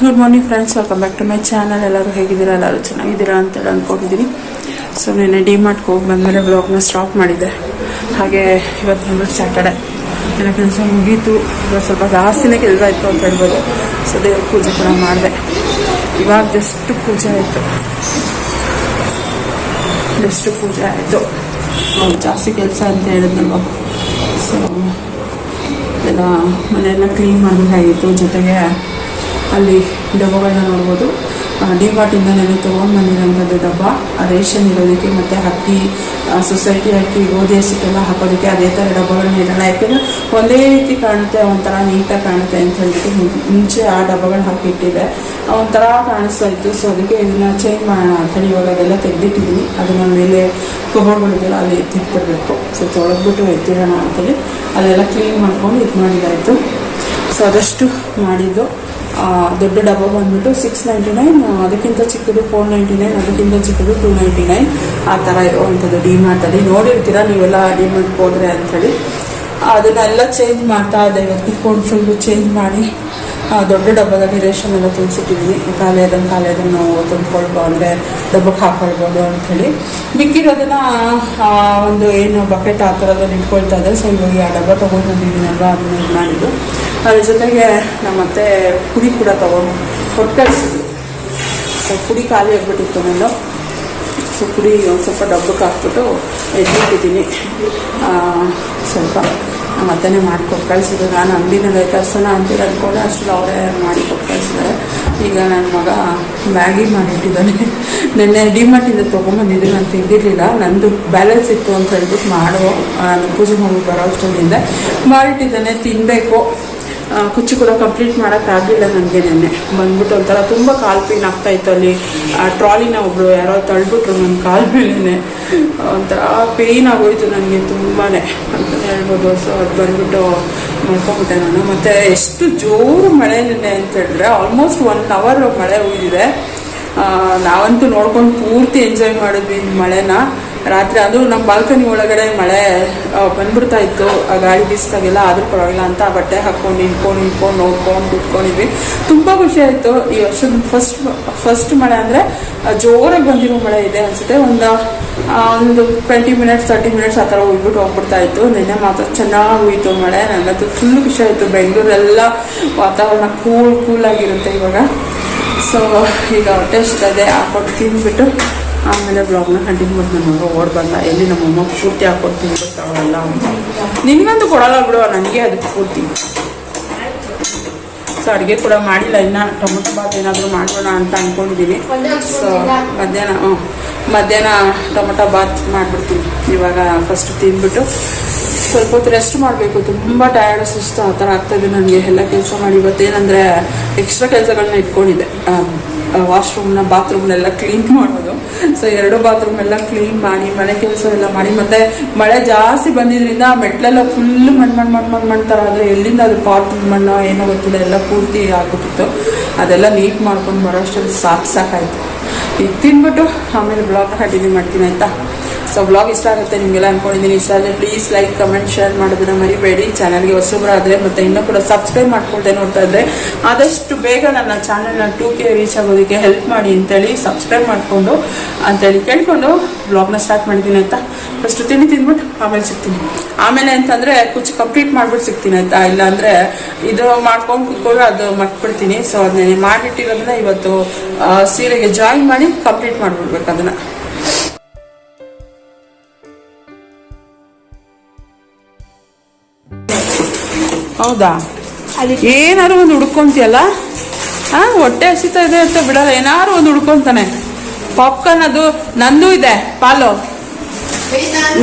Good morning friends welcome back to my channel ಎಲ್ಲರೂ ಹೇಗಿದ್ದೀರಾ? ಎಲ್ಲರೂ ಚೆನ್ನಾಗಿದ್ದೀರಾ ಅಂತೇಳಿ ಅಂದ್ಕೊಂಡಿದ್ದೀನಿ. ಸೊ ನೆನ್ನೆ ಡಿ ಮಾರ್ಟ್ಗೆ ಹೋಗಿ ಬಂದಮೇಲೆ ಬ್ಲಾಗ್ನ ಸ್ಟಾಪ್ ಮಾಡಿದ್ದೆ ಹಾಗೆ ಇವತ್ತು ಬಂದ್ಬಿಟ್ಟು ಸ್ಯಾಟರ್ಡೆ ನನ್ನ ಕೆಲಸ ಮುಗೀತು. ಇವತ್ತು ಸ್ವಲ್ಪ ಜಾಸ್ತಿನೇ ಕೆಲಸ ಇತ್ತು ಅಂತ ಹೇಳ್ಬೋದು. ಸೊ ದೇವ್ರ ಪೂಜೆ ಕೂಡ ಮಾಡಿದೆ. ಇವಾಗ ಜಸ್ಟ್ ಪೂಜೆ ಆಯಿತು. ಜಸ್ಟ್ ಪೂಜೆ ಆಯಿತು. ಜಾಸ್ತಿ ಕೆಲಸ ಅಂತ ಹೇಳಿದ್ನಲ್ವ? ಸೊ ಎಲ್ಲ ಮನೆಯೆಲ್ಲ ಕ್ಲೀನ್ ಮಾಡಬೇಕಾಗಿತ್ತು ಜೊತೆಗೆ ಅಲ್ಲಿ ಡಬ್ಬಗಳನ್ನ ನೋಡ್ಬೋದು. ಡಿ ಮಾರ್ಟಿಂದ ನಾನು ತೊಗೊಂಡು ಬಂದಿರೋಂಥದ್ದು ಡಬ್ಬ. ರೇಷನ್ ಇರೋದಕ್ಕೆ ಮತ್ತು ಅಕ್ಕಿ ಸೊಸೈಟಿ ಅಕ್ಕಿ ಗೋಧಿ ಹಸಿಟ್ಟೆಲ್ಲ ಹಾಕೋದಕ್ಕೆ ಅದೇ ಥರ ಡಬ್ಬಗಳನ್ನ ಇಡೋಣ. ಯಾಕೆಂದರೆ ಒಂದೇ ರೀತಿ ಕಾಣುತ್ತೆ, ಒಂಥರ ನೀಟಾಗಿ ಕಾಣುತ್ತೆ ಅಂತ ಹೇಳ್ಬಿಟ್ಟು ಮುಂಚೆ ಆ ಡಬ್ಬಗಳು ಹಾಕಿಟ್ಟಿದ್ದೆ ಒಂಥರ ಕಾಣಿಸ್ತಾ ಇತ್ತು. ಸೊ ಅದಕ್ಕೆ ಇದನ್ನು ಚೇಂಜ್ ಮಾಡೋಣ ಅಂತೇಳಿ ಇವಾಗ ಅದೆಲ್ಲ ತೆಗೆದಿಟ್ಟಿದ್ದೀನಿ. ಅದನ್ನ ಮೇಲೆ ಕಬೋರ್ಡ್ಗಳಿಗೆಲ್ಲ ಅಲ್ಲಿ ಎತ್ತಿಟ್ಬಿಡ್ಬೇಕು ಸೊ ತೊಳೆದ್ಬಿಟ್ಟು ಎತ್ತಿಡೋಣ ಅಂತೇಳಿ. ಅದೆಲ್ಲ ಕ್ಲೀನ್ ಮಾಡ್ಕೊಂಡು ಇದು ಮಾಡಿದ್ದಾಯಿತು ಸೊ ಅದಷ್ಟು ಮಾಡಿದ್ದು. ದೊಡ್ಡ ಡಬ್ಬ ಬಂದ್ಬಿಟ್ಟು ಸಿಕ್ಸ್ ನೈಂಟಿ ನೈನ್ ಅದಕ್ಕಿಂತ ಚಿಕ್ಕದು ಫೋರ್ ನೈಂಟಿ ನೈನ್ ಅದಕ್ಕಿಂತ ಚಿಕ್ಕದು ಟೂ ನೈಂಟಿ ನೈನ್ ಆ ಥರ ಇರುವಂಥದ್ದು ಡಿ ಮಾರ್ಟಲ್ಲಿ ನೋಡಿರ್ತೀರ ನೀವೆಲ್ಲ ಡಿ ಮಾರ್ಟ್ಗೆ ಹೋದ್ರೆ ಅಂಥೇಳಿ. ಅದನ್ನೆಲ್ಲ ಚೇಂಜ್ ಮಾಡ್ತಾ ಇದ್ದೆ ಇವತ್ತು. ಫೋನ್ ಫುಲ್ಲು ಚೇಂಜ್ ಮಾಡಿ. ದೊಡ್ಡ ಡಬ್ಬದಲ್ಲಿ ರೇಷನ್ ಎಲ್ಲ ತುಂಬಿಸಿಟ್ಟಿದ್ವಿ ಖಾಲಿ ಅದನ್ನು ಖಾಲಿ ಅದನ್ನು ನಾವು ತುಂಬಿಕೊಳ್ಬೋ ಅಂದರೆ ಡಬ್ಬಕ್ಕೆ ಹಾಕೊಳ್ಬೋದು ಅಂಥೇಳಿ ಮಿಕ್ಕಿರೋದನ್ನು ಒಂದು ಏನು ಬಕೆಟ್ ಆ ಥರದಲ್ಲಿ ಇಟ್ಕೊಳ್ತಾ ಇದ್ದಾರೆ. ಸೊ ಇವಾಗ ಆ ಡಬ್ಬ ತೊಗೊಂಡು ಬಂದಿದ್ದೀನಲ್ವ ಅದನ್ನು ಇದು ಮಾಡಿದ್ದು ಅದ್ರ ಜೊತೆಗೆ ನಮ್ಮ ಮತ್ತೆ ಪುಡಿ ಕೂಡ ತೊಗೊಂಡು ಕೊಟ್ಟು ಸೊ ಪುಡಿ ಖಾಲಿ ಆಗಿಬಿಟ್ಟಿತ್ತು ನಾನು ಸೊ ಪುಡಿ ಒಂದು ಸ್ವಲ್ಪ ಡಬ್ಬಕ್ಕೆ ಹಾಕ್ಬಿಟ್ಟು ಎದ್ದಿಟ್ಟಿದ್ದೀನಿ. ಸ್ವಲ್ಪ ನಮ್ಮ ಅತ್ತನೇ ಮಾಡಿಕೊಟ್ಟು ಕಳಿಸಿದ್ರು ನಾನು ಅಂಗಡಿನಲ್ಲಿ ತರ್ಸೋಣ ಅಂತಿರೋದು ಕೂಡ ಅಷ್ಟು. ಅವರೇ ಮಾಡಿ ಕೊಟ್ಟು ಕಳಿಸಿದ್ದಾರೆ. ಈಗ ನನ್ನ ಮಗ ಮ್ಯಾಗಿ ಮಾಡಿಟ್ಟಿದ್ದಾನೆ. ನಿನ್ನೆ ಡಿಮಾರ್ಟಿಂದ ತೊಗೊಂಬಂದಿದ್ದು ನಾನು ತಿಂದಿರಲಿಲ್ಲ ನಂದು ಬ್ಯಾಲೆನ್ಸ್ ಇತ್ತು ಅಂತ ಹೇಳ್ಬಿಟ್ಟು ಮಾಡೋ ನಾನು ಪೂಜೆ ಹೋಗಿ ಬರೋ ಅಷ್ಟೊಂದಿಂದ ಮಾಡಿಟ್ಟಿದ್ದಾನೆ ತಿನ್ನಬೇಕು ಕುಚ್ಚು ಕೂಡ ಕಂಪ್ಲೀಟ್ ಮಾಡೋಕ್ಕಾಗಲಿಲ್ಲ ನನಗೆ ನೆನ್ನೆ. ಬಂದ್ಬಿಟ್ಟು ಒಂಥರ ತುಂಬ ಕಾಲು ಪೇನ್ ಆಗ್ತಾ ಇತ್ತು ಅಲ್ಲಿ. ಆ ಟ್ರಾಲಿನ ಒಬ್ಬರು ಯಾರೋ ತಳ್ಬಿಟ್ರು ನನ್ನ ಕಾಲು ಮೇಲೇ ಒಂಥರ ಪೇಯ್ನ್ ಆಗೋಯ್ತು ನನಗೆ ತುಂಬಾ ಅಂತಲೇ ಹೇಳ್ಬೋದು. ಸೊ ಅದು ಬಂದ್ಬಿಟ್ಟು ಮಾಡ್ಕೊಂಬಿಟ್ಟೆ ನಾನು. ಮತ್ತು ಎಷ್ಟು ಜೋರು ಮಳೆ ನೆನ್ನೆ ಅಂತ ಹೇಳಿದ್ರೆ ಆಲ್ಮೋಸ್ಟ್ ಒನ್ ಅವರ್ ಮಳೆ ಆ, ನಾವಂತೂ ನೋಡ್ಕೊಂಡು ಪೂರ್ತಿ ಎಂಜಾಯ್ ಮಾಡಿದ್ವಿ ಮಳೆನ. ರಾತ್ರಿ ಅದು ನಮ್ಮ ಬಾಲ್ಕನಿ ಒಳಗಡೆ ಮಳೆ ಬಂದ್ಬಿಡ್ತಾ ಇತ್ತು. ಆ ಗಾಳಿ ಬೀಸ್ದಾಗೆಲ್ಲ ಆದ್ರೂ ಪರವಾಗಿಲ್ಲ ಅಂತ ಬಟ್ಟೆ ಹಾಕೊಂಡು ನಿಂತ್ಕೊಂಡು ನಿಂತ್ಕೊಂಡು, ನೋಡ್ಕೊಂಡು ಕುತ್ಕೊಂಡಿದ್ವಿ. ತುಂಬ ಖುಷಿ ಆಯಿತು. ಈ ವರ್ಷದ ಫಸ್ಟ್ ಫಸ್ಟ್ ಮಳೆ ಅಂದರೆ ಜೋರಾಗಿ ಬಂದಿರೋ ಮಳೆ ಇದೆ ಅನಿಸುತ್ತೆ. ಒಂದು ಒಂದು ಟ್ವೆಂಟಿ ಮಿನಿಟ್ಸ್ ತರ್ಟಿ ಮಿನಿಟ್ಸ್ ಆ ಥರ ಹೋಗ್ಬಿಟ್ಟು ಹೋಗ್ಬಿಡ್ತಾ ಇತ್ತು. ನಿನ್ನೆ ಮಾತ್ರ ಚೆನ್ನಾಗಿ ಹೋಯಿತು ಮಳೆ. ನನಗಂತೂ ಫುಲ್ ಖುಷಿ ಆಯಿತು. ಬೆಂಗಳೂರೆಲ್ಲ ವಾತಾವರಣ ಕೂಲ್ ಕೂಲಾಗಿರುತ್ತೆ ಇವಾಗ. ಸೊ ಈಗ ಟೆಸ್ಟ್ ಅದೇ ಹಾಕೊಟ್ಟು ತಿಂದ್ಬಿಟ್ಟು ಆಮೇಲೆ ಬ್ಲಾಗ್ನ ಕಂಟಿನ್ಯೂ ಮಾಡಿ ನಮ್ಮ ಮಗ ಓಡ್ ಬಂದ, ಎಲ್ಲಿ ನಮ್ಮಮ್ಮ ಪೂರ್ತಿ ಹಾಕೊಡ್ತೀನಿ ಗೊತ್ತಾಗಲ್ಲ ನಿನಗಂತೂ ಕೊಡಲ್ಲ ಬಿಡು, ನನಗೆ ಅದಕ್ಕೆ ಪೂರ್ತಿ. ಸೊ ಅಡುಗೆ ಕೂಡ ಮಾಡಿಲ್ಲ. ಇನ್ನು ಟೊಮೊಟೊ ಬಾತ್ ಏನಾದರೂ ಮಾಡೋಣ ಅಂತ ಅಂದ್ಕೊಂಡಿದ್ದೀನಿ ಸೊ ಮಧ್ಯಾಹ್ನ ಹ್ಞೂ ಮಧ್ಯಾಹ್ನ ಟೊಮೊಟೊ ಬಾತ್ ಮಾಡಿಬಿಡ್ತೀನಿ. ಇವಾಗ ಫಸ್ಟ್ ತಿಂದ್ಬಿಟ್ಟು. ಸ್ವಲ್ಪ ಹೊತ್ತು ರೆಸ್ಟ್ ಮಾಡಬೇಕು. ತುಂಬ ಟಯರ್ಡ್ ಸುಸ್ತು ಆ ಥರ ಆಗ್ತಾಯಿದೆ ನನಗೆ. ಎಲ್ಲ ಕೆಲಸ ಮಾಡಿ ಇವತ್ತೇನಂದರೆ ಎಕ್ಸ್ಟ್ರಾ ಕೆಲಸಗಳನ್ನ ಇಟ್ಕೊಂಡಿದ್ದೆ. ವಾಶ್ರೂಮ್ನ ಬಾತ್ರೂಮ್ನೆಲ್ಲ ಕ್ಲೀನ್ ಮಾಡೋದು. ಸೊ ಎರಡು ಬಾತ್ರೂಮ್ ಎಲ್ಲ ಕ್ಲೀನ್ ಮಾಡಿ, ಮನೆ ಕೆಲಸ ಎಲ್ಲ ಮಾಡಿ. ಮತ್ತೆ ಮಳೆ ಜಾಸ್ತಿ ಬಂದಿದ್ರಿಂದ ಮೆಟ್ಲೆಲ್ಲ ಫುಲ್ ಮಣ್ಣು ಮಣ್ಣು ಮಣ್ಣು ಮಣ್ ಮಣ್ಣು ಥರ ಆದರೆ ಎಲ್ಲಿಂದ ಅದು ಪಾಟ್ ಮಣ್ಣು ಏನೋ ಗೊತ್ತಿಲ್ಲ. ಎಲ್ಲ ಪೂರ್ತಿ ಆಗ್ಬಿಟ್ಟಿತ್ತು. ಅದೆಲ್ಲ ನೀಟ್ ಮಾಡ್ಕೊಂಡು ಬರೋ ಅಷ್ಟೊಂದು ಸಾಕು ಸಾಕಾಯ್ತು. ಇದು ತಿನ್ಬಿಟ್ಟು ಆಮೇಲೆ ಬ್ಲಾಗ್ ಕಂಟಿನ್ಯೂ ಮಾಡ್ತೀನಿ, ಆಯಿತಾ? ಸೊ ಬ್ಲಾಗ್ ಇಷ್ಟ ಆಗುತ್ತೆ, ನಿಮಗೆಲ್ಲ ಅನ್ಕೊಂಡಿದ್ದೀನಿ ಇಷ್ಟ ಆದರೆ ಪ್ಲೀಸ್ ಲೈಕ್ ಕಮೆಂಟ್ ಶೇರ್ ಮಾಡೋದನ್ನ ಮರಿಬೇಡಿ. ಚಾನಲ್ಗೆ ಹೊಸಬ್ರಾದರೆ ಮತ್ತು ಇನ್ನೂ ಕೂಡ ಸಬ್ಸ್ಕ್ರೈಬ್ ಮಾಡ್ಕೊಳ್ತೇನೆ ನೋಡ್ತಾ ಇದ್ದರೆ ಆದಷ್ಟು ಬೇಗ ನನ್ನ ಚಾನಲ್ನ ಟೂ ಕೆ ರೀಚ್ ಆಗೋದಕ್ಕೆ ಹೆಲ್ಪ್ ಮಾಡಿ ಅಂತೇಳಿ ಸಬ್ಸ್ಕ್ರೈಬ್ ಮಾಡಿಕೊಂಡು ಅಂತೇಳಿ ಕೇಳಿಕೊಂಡು ಬ್ಲಾಗ್ನ ಸ್ಟಾರ್ಟ್ ಮಾಡಿದ್ದೀನಿ ಆಯಿತಾ? ಫಸ್ಟು ತಿಂಡಿ ತಿಂದ್ಬಿಟ್ಟು ಆಮೇಲೆ ಸಿಗ್ತೀನಿ. ಆಮೇಲೆ ಅಂತಂದರೆ ಕುಚ್ಚು ಕಂಪ್ಲೀಟ್ ಮಾಡ್ಬಿಟ್ಟು ಸಿಗ್ತೀನಿ ಆಯಿತಾ? ಇಲ್ಲಾಂದರೆ ಇದು ಮಾಡ್ಕೊಂಡು ಕುತ್ಕೊಂಡು ಅದು ಮಟ್ಬಿಡ್ತೀನಿ ಸೊ ಅದನ್ನೇ ಮಾಡಿಟ್ಟಿರೋದನ್ನ ಇವತ್ತು ಸೀರೆಗೆ ಜಾಯಿನ್ ಮಾಡಿ ಕಂಪ್ಲೀಟ್ ಮಾಡಿಬಿಡ್ಬೇಕು ಅದನ್ನು. ಹೌದಾ? ಏನಾದ್ರು ಒಂದು ಹುಡ್ಕೊಂತಿಯಲ್ಲ? ಹಾ ಹೊಟ್ಟೆ ಹಸಿತಾ ಇದೆ ಅಂತ ಬಿಡಲ್ಲ, ಏನಾದ್ರು ಒಂದು ಹುಡ್ಕೊಂತಾನೆ. ಪಾಪ್ಕಾರ್ನ್ ಅದು, ನಂದು ಇದೆ, ಪಾಲು.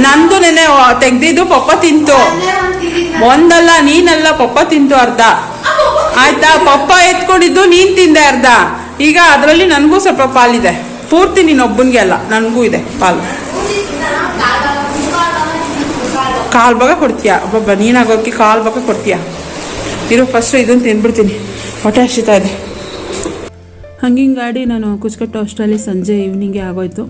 ನಂದು ನೆನೆ ತೆಗ್ದಿದ್ದು ಪಪ್ಪ ತಿಂತು. ಒಂದಲ್ಲ, ನೀನಲ್ಲ, ಪಪ್ಪ ತಿಂತು ಅರ್ಧ. ಆಯ್ತಾ? ಪಪ್ಪ ಎತ್ಕೊಂಡಿದ್ದು, ನೀನ್ ತಿಂದೆ ಅರ್ಧ. ಈಗ ಅದರಲ್ಲಿ ನನಗೂ ಸ್ವಲ್ಪ ಪಾಲಿದೆ. ಪೂರ್ತಿ ನೀನೊಬ್ಬನಿಗೆ ಅಲ್ಲ, ನನಗೂ ಇದೆ, ಪಾಲು. ಕಾಲ್ ಭಾಗ ಕೊಡ್ತೀಯ? ನೀನು ನೀನಾಗೋಕ್ಕೆ ಕಾಲು ಭಾಗ ಕೊಡ್ತೀಯ? ಇರೋ ಫಸ್ಟ್ ಇದನ್ನು ತಿಂದ್ಬಿಡ್ತೀನಿ ಹೊಟ್ಟೆ ಹಸಿತಾ ಇದೆ. ಹಂಗಿಂಗಾಡಿ ನಾನು ಕುಚ್ಕಟ್ಟು ಅಷ್ಟರಲ್ಲಿ ಸಂಜೆ ಈವ್ನಿಂಗೇ ಆಗೋಯ್ತು.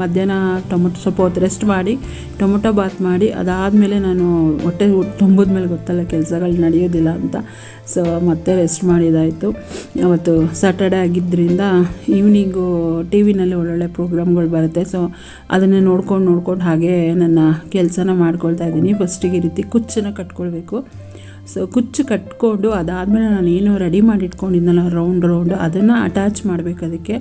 ಮಧ್ಯಾಹ್ನ ಟೊಮೊಟೊ ಸ್ವಲ್ಪ ಹೊತ್ತು ರೆಸ್ಟ್ ಮಾಡಿ, ಟೊಮೊಟೊ ಬಾತ್ ಮಾಡಿ, ಅದಾದಮೇಲೆ ನಾನು ಹೊಟ್ಟೆ ತುಂಬಿದ ಮೇಲೆ ಗೊತ್ತಲ್ಲ ಕೆಲಸಗಳು ನಡೆಯೋದಿಲ್ಲ ಅಂತ. ಸೊ ಮತ್ತೆ ರೆಸ್ಟ್ ಮಾಡಿದಾಯಿತು ಅವತ್ತು ಸ್ಯಾಟರ್ಡೆ ಆಗಿದ್ದರಿಂದ ಈವ್ನಿಂಗು ಟಿ ವಿನಲ್ಲಿ ಒಳ್ಳೊಳ್ಳೆ ಪ್ರೋಗ್ರಾಮ್ಗಳು ಬರುತ್ತೆ. ಸೊ ಅದನ್ನೇ ನೋಡ್ಕೊಂಡು ನೋಡ್ಕೊಂಡು ಹಾಗೆ ನನ್ನ ಕೆಲಸನ ಮಾಡ್ಕೊಳ್ತಾ ಇದ್ದೀನಿ. ಫಸ್ಟಿಗೆ ಈ ರೀತಿ ಕುಚ್ಚನ್ನು ಕಟ್ಕೊಳ್ಬೇಕು. ಸೊ ಕುಚ್ಚು ಕಟ್ಕೊಂಡು ಅದಾದಮೇಲೆ ನಾನು ಏನು ರೆಡಿ ಮಾಡಿ ಇಟ್ಕೊಂಡಿದ್ನಲ್ಲ ರೌಂಡ್ ರೌಂಡ್ ಅದನ್ನು ಅಟ್ಯಾಚ್ ಮಾಡಬೇಕು ಅದಕ್ಕೆ.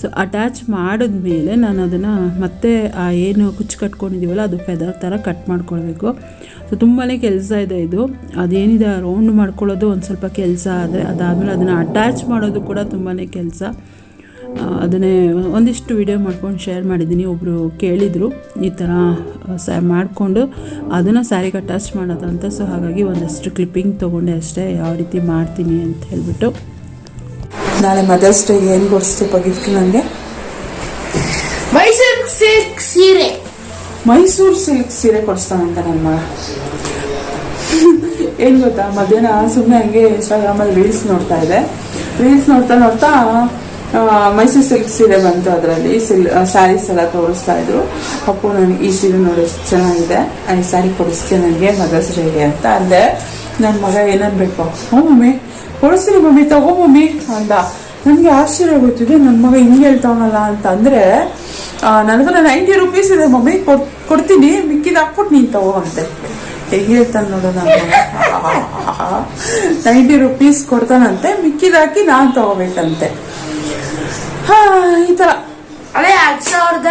ಸೊ ಅಟ್ಯಾಚ್ ಮಾಡಿದ್ಮೇಲೆ ನಾನು ಅದನ್ನು ಮತ್ತೆ ಆ ಏನು ಕುಚ್ಚು ಕಟ್ಕೊಂಡಿದ್ದೀವಲ್ಲ ಅದು ಫೆದರ್ ಥರ ಕಟ್ ಮಾಡ್ಕೊಳ್ಬೇಕು. ಸೊ ತುಂಬಾ ಕೆಲಸ ಇದೆ ಇದು. ಅದೇನಿದೆ ರೌಂಡ್ ಮಾಡ್ಕೊಳ್ಳೋದು ಒಂದು ಸ್ವಲ್ಪ ಕೆಲಸ ಆದರೆ ಅದಾದಮೇಲೆ ಅದನ್ನು ಅಟ್ಯಾಚ್ ಮಾಡೋದು ಕೂಡ ತುಂಬಾ ಕೆಲಸ. ಅದನ್ನೇ ಒಂದಿಷ್ಟು ವಿಡಿಯೋ ಮಾಡ್ಕೊಂಡು ಶೇರ್ ಮಾಡಿದ್ದೀನಿ. ಒಬ್ಬರು ಕೇಳಿದರು ಈ ಥರ ಸ ಮಾಡಿಕೊಂಡು ಅದನ್ನು ಸ್ಯಾರಿಗೆ ಅಟ್ಯಾಚ್ ಮಾಡೋದಂತ. ಸೊ ಹಾಗಾಗಿ ಒಂದಷ್ಟು ಕ್ಲಿಪ್ಪಿಂಗ್ ತೊಗೊಂಡೆ ಅಷ್ಟೇ. ಯಾವ ರೀತಿ ಮಾಡ್ತೀನಿ ಅಂತ ಹೇಳ್ಬಿಟ್ಟು. ನಾಳೆ ಮದರ್ಸ್ ಡೇಗೆ ಏನು ಕೊಡಿಸ್ತೀಪ ಗಿಫ್ಟ್ ನನಗೆ ಮೈಸೂರು ಸಿಲ್ಕ್ ಸೀರೆ. ಮೈಸೂರು ಸಿಲ್ಕ್ ಸೀರೆ ಕೊಡಿಸ್ತಾನಂತ ನನ್ನ ಮಗ ಏನು ಗೊತ್ತಾ ಮಧ್ಯಾಹ್ನ ಸುಮ್ಮನೆ ಹಂಗೆ ಇನ್ಸ್ಟಾಗ್ರಾಮಲ್ಲಿ ರೀಲ್ಸ್ ನೋಡ್ತಾ ಇದೆ. ರೀಲ್ಸ್ ನೋಡ್ತಾ ನೋಡ್ತಾ ಮೈಸೂರು ಸಿಲ್ಕ್ ಸೀರೆ ಬಂತು ಅದರಲ್ಲಿ. ಸಿಲ್ ಸ್ಯಾರೀಸ್ ಎಲ್ಲ ತೋರಿಸ್ತಾ ಇದ್ರು. ಅಪ್ಪು ನನಗೆ ಈ ಸೀರೆ ನೋಡಿ ಚೆನ್ನಾಗಿದೆ. ಈ ಸ್ಯಾರಿ ಕೊಡಿಸ್ತೀನಿ ನನಗೆ ಮದರ್ಸ್ ಡೇಗೆ ಅಂತ ಅಂದೆ. ನನ್ನ ಮಗ ಏನನ್ಬೇಕು ಹ್ಞೂ ಮಮ್ಮಿ. ಕೊಡಿಸ್ತೀನಿ ಮಮ್ಮಿ, ತಗೋ ಮಮ್ಮಿ ಅಂದ. ನನಗೆ ಆಶ್ಚರ್ಯ ಗೊತ್ತಿದೆ ನನ್ನ ಮಗ ಹಿಂಗೆ ಹೇಳ್ತಾವನಲ್ಲ ಅಂತ. ಅಂದರೆ ನನ್ನ ಹತ್ರ ನೈಂಟಿ ರುಪೀಸ್ ಇದೆ ಮಮ್ಮಿ, ಕೊಡ್, ಕೊಡ್ತೀನಿ, ಮಿಕ್ಕಿದ ಹಾಕ್ಬಿಟ್ಟು ನೀನು ತಗೋ ಅಂತ. ಹೆಂಗೆ ಹೇಳ್ತಾನೆ ನೋಡೋಣ ನೈಂಟಿ ರುಪೀಸ್ ಕೊಡ್ತಾನಂತೆ ಮಿಕ್ಕಿದಾಕಿ ನಾನು ತಗೋಬೇಕಂತೆ. ಹಾ, ಈ ಥರ ಅದೇ ಹತ್ತು ಸಾವಿರದ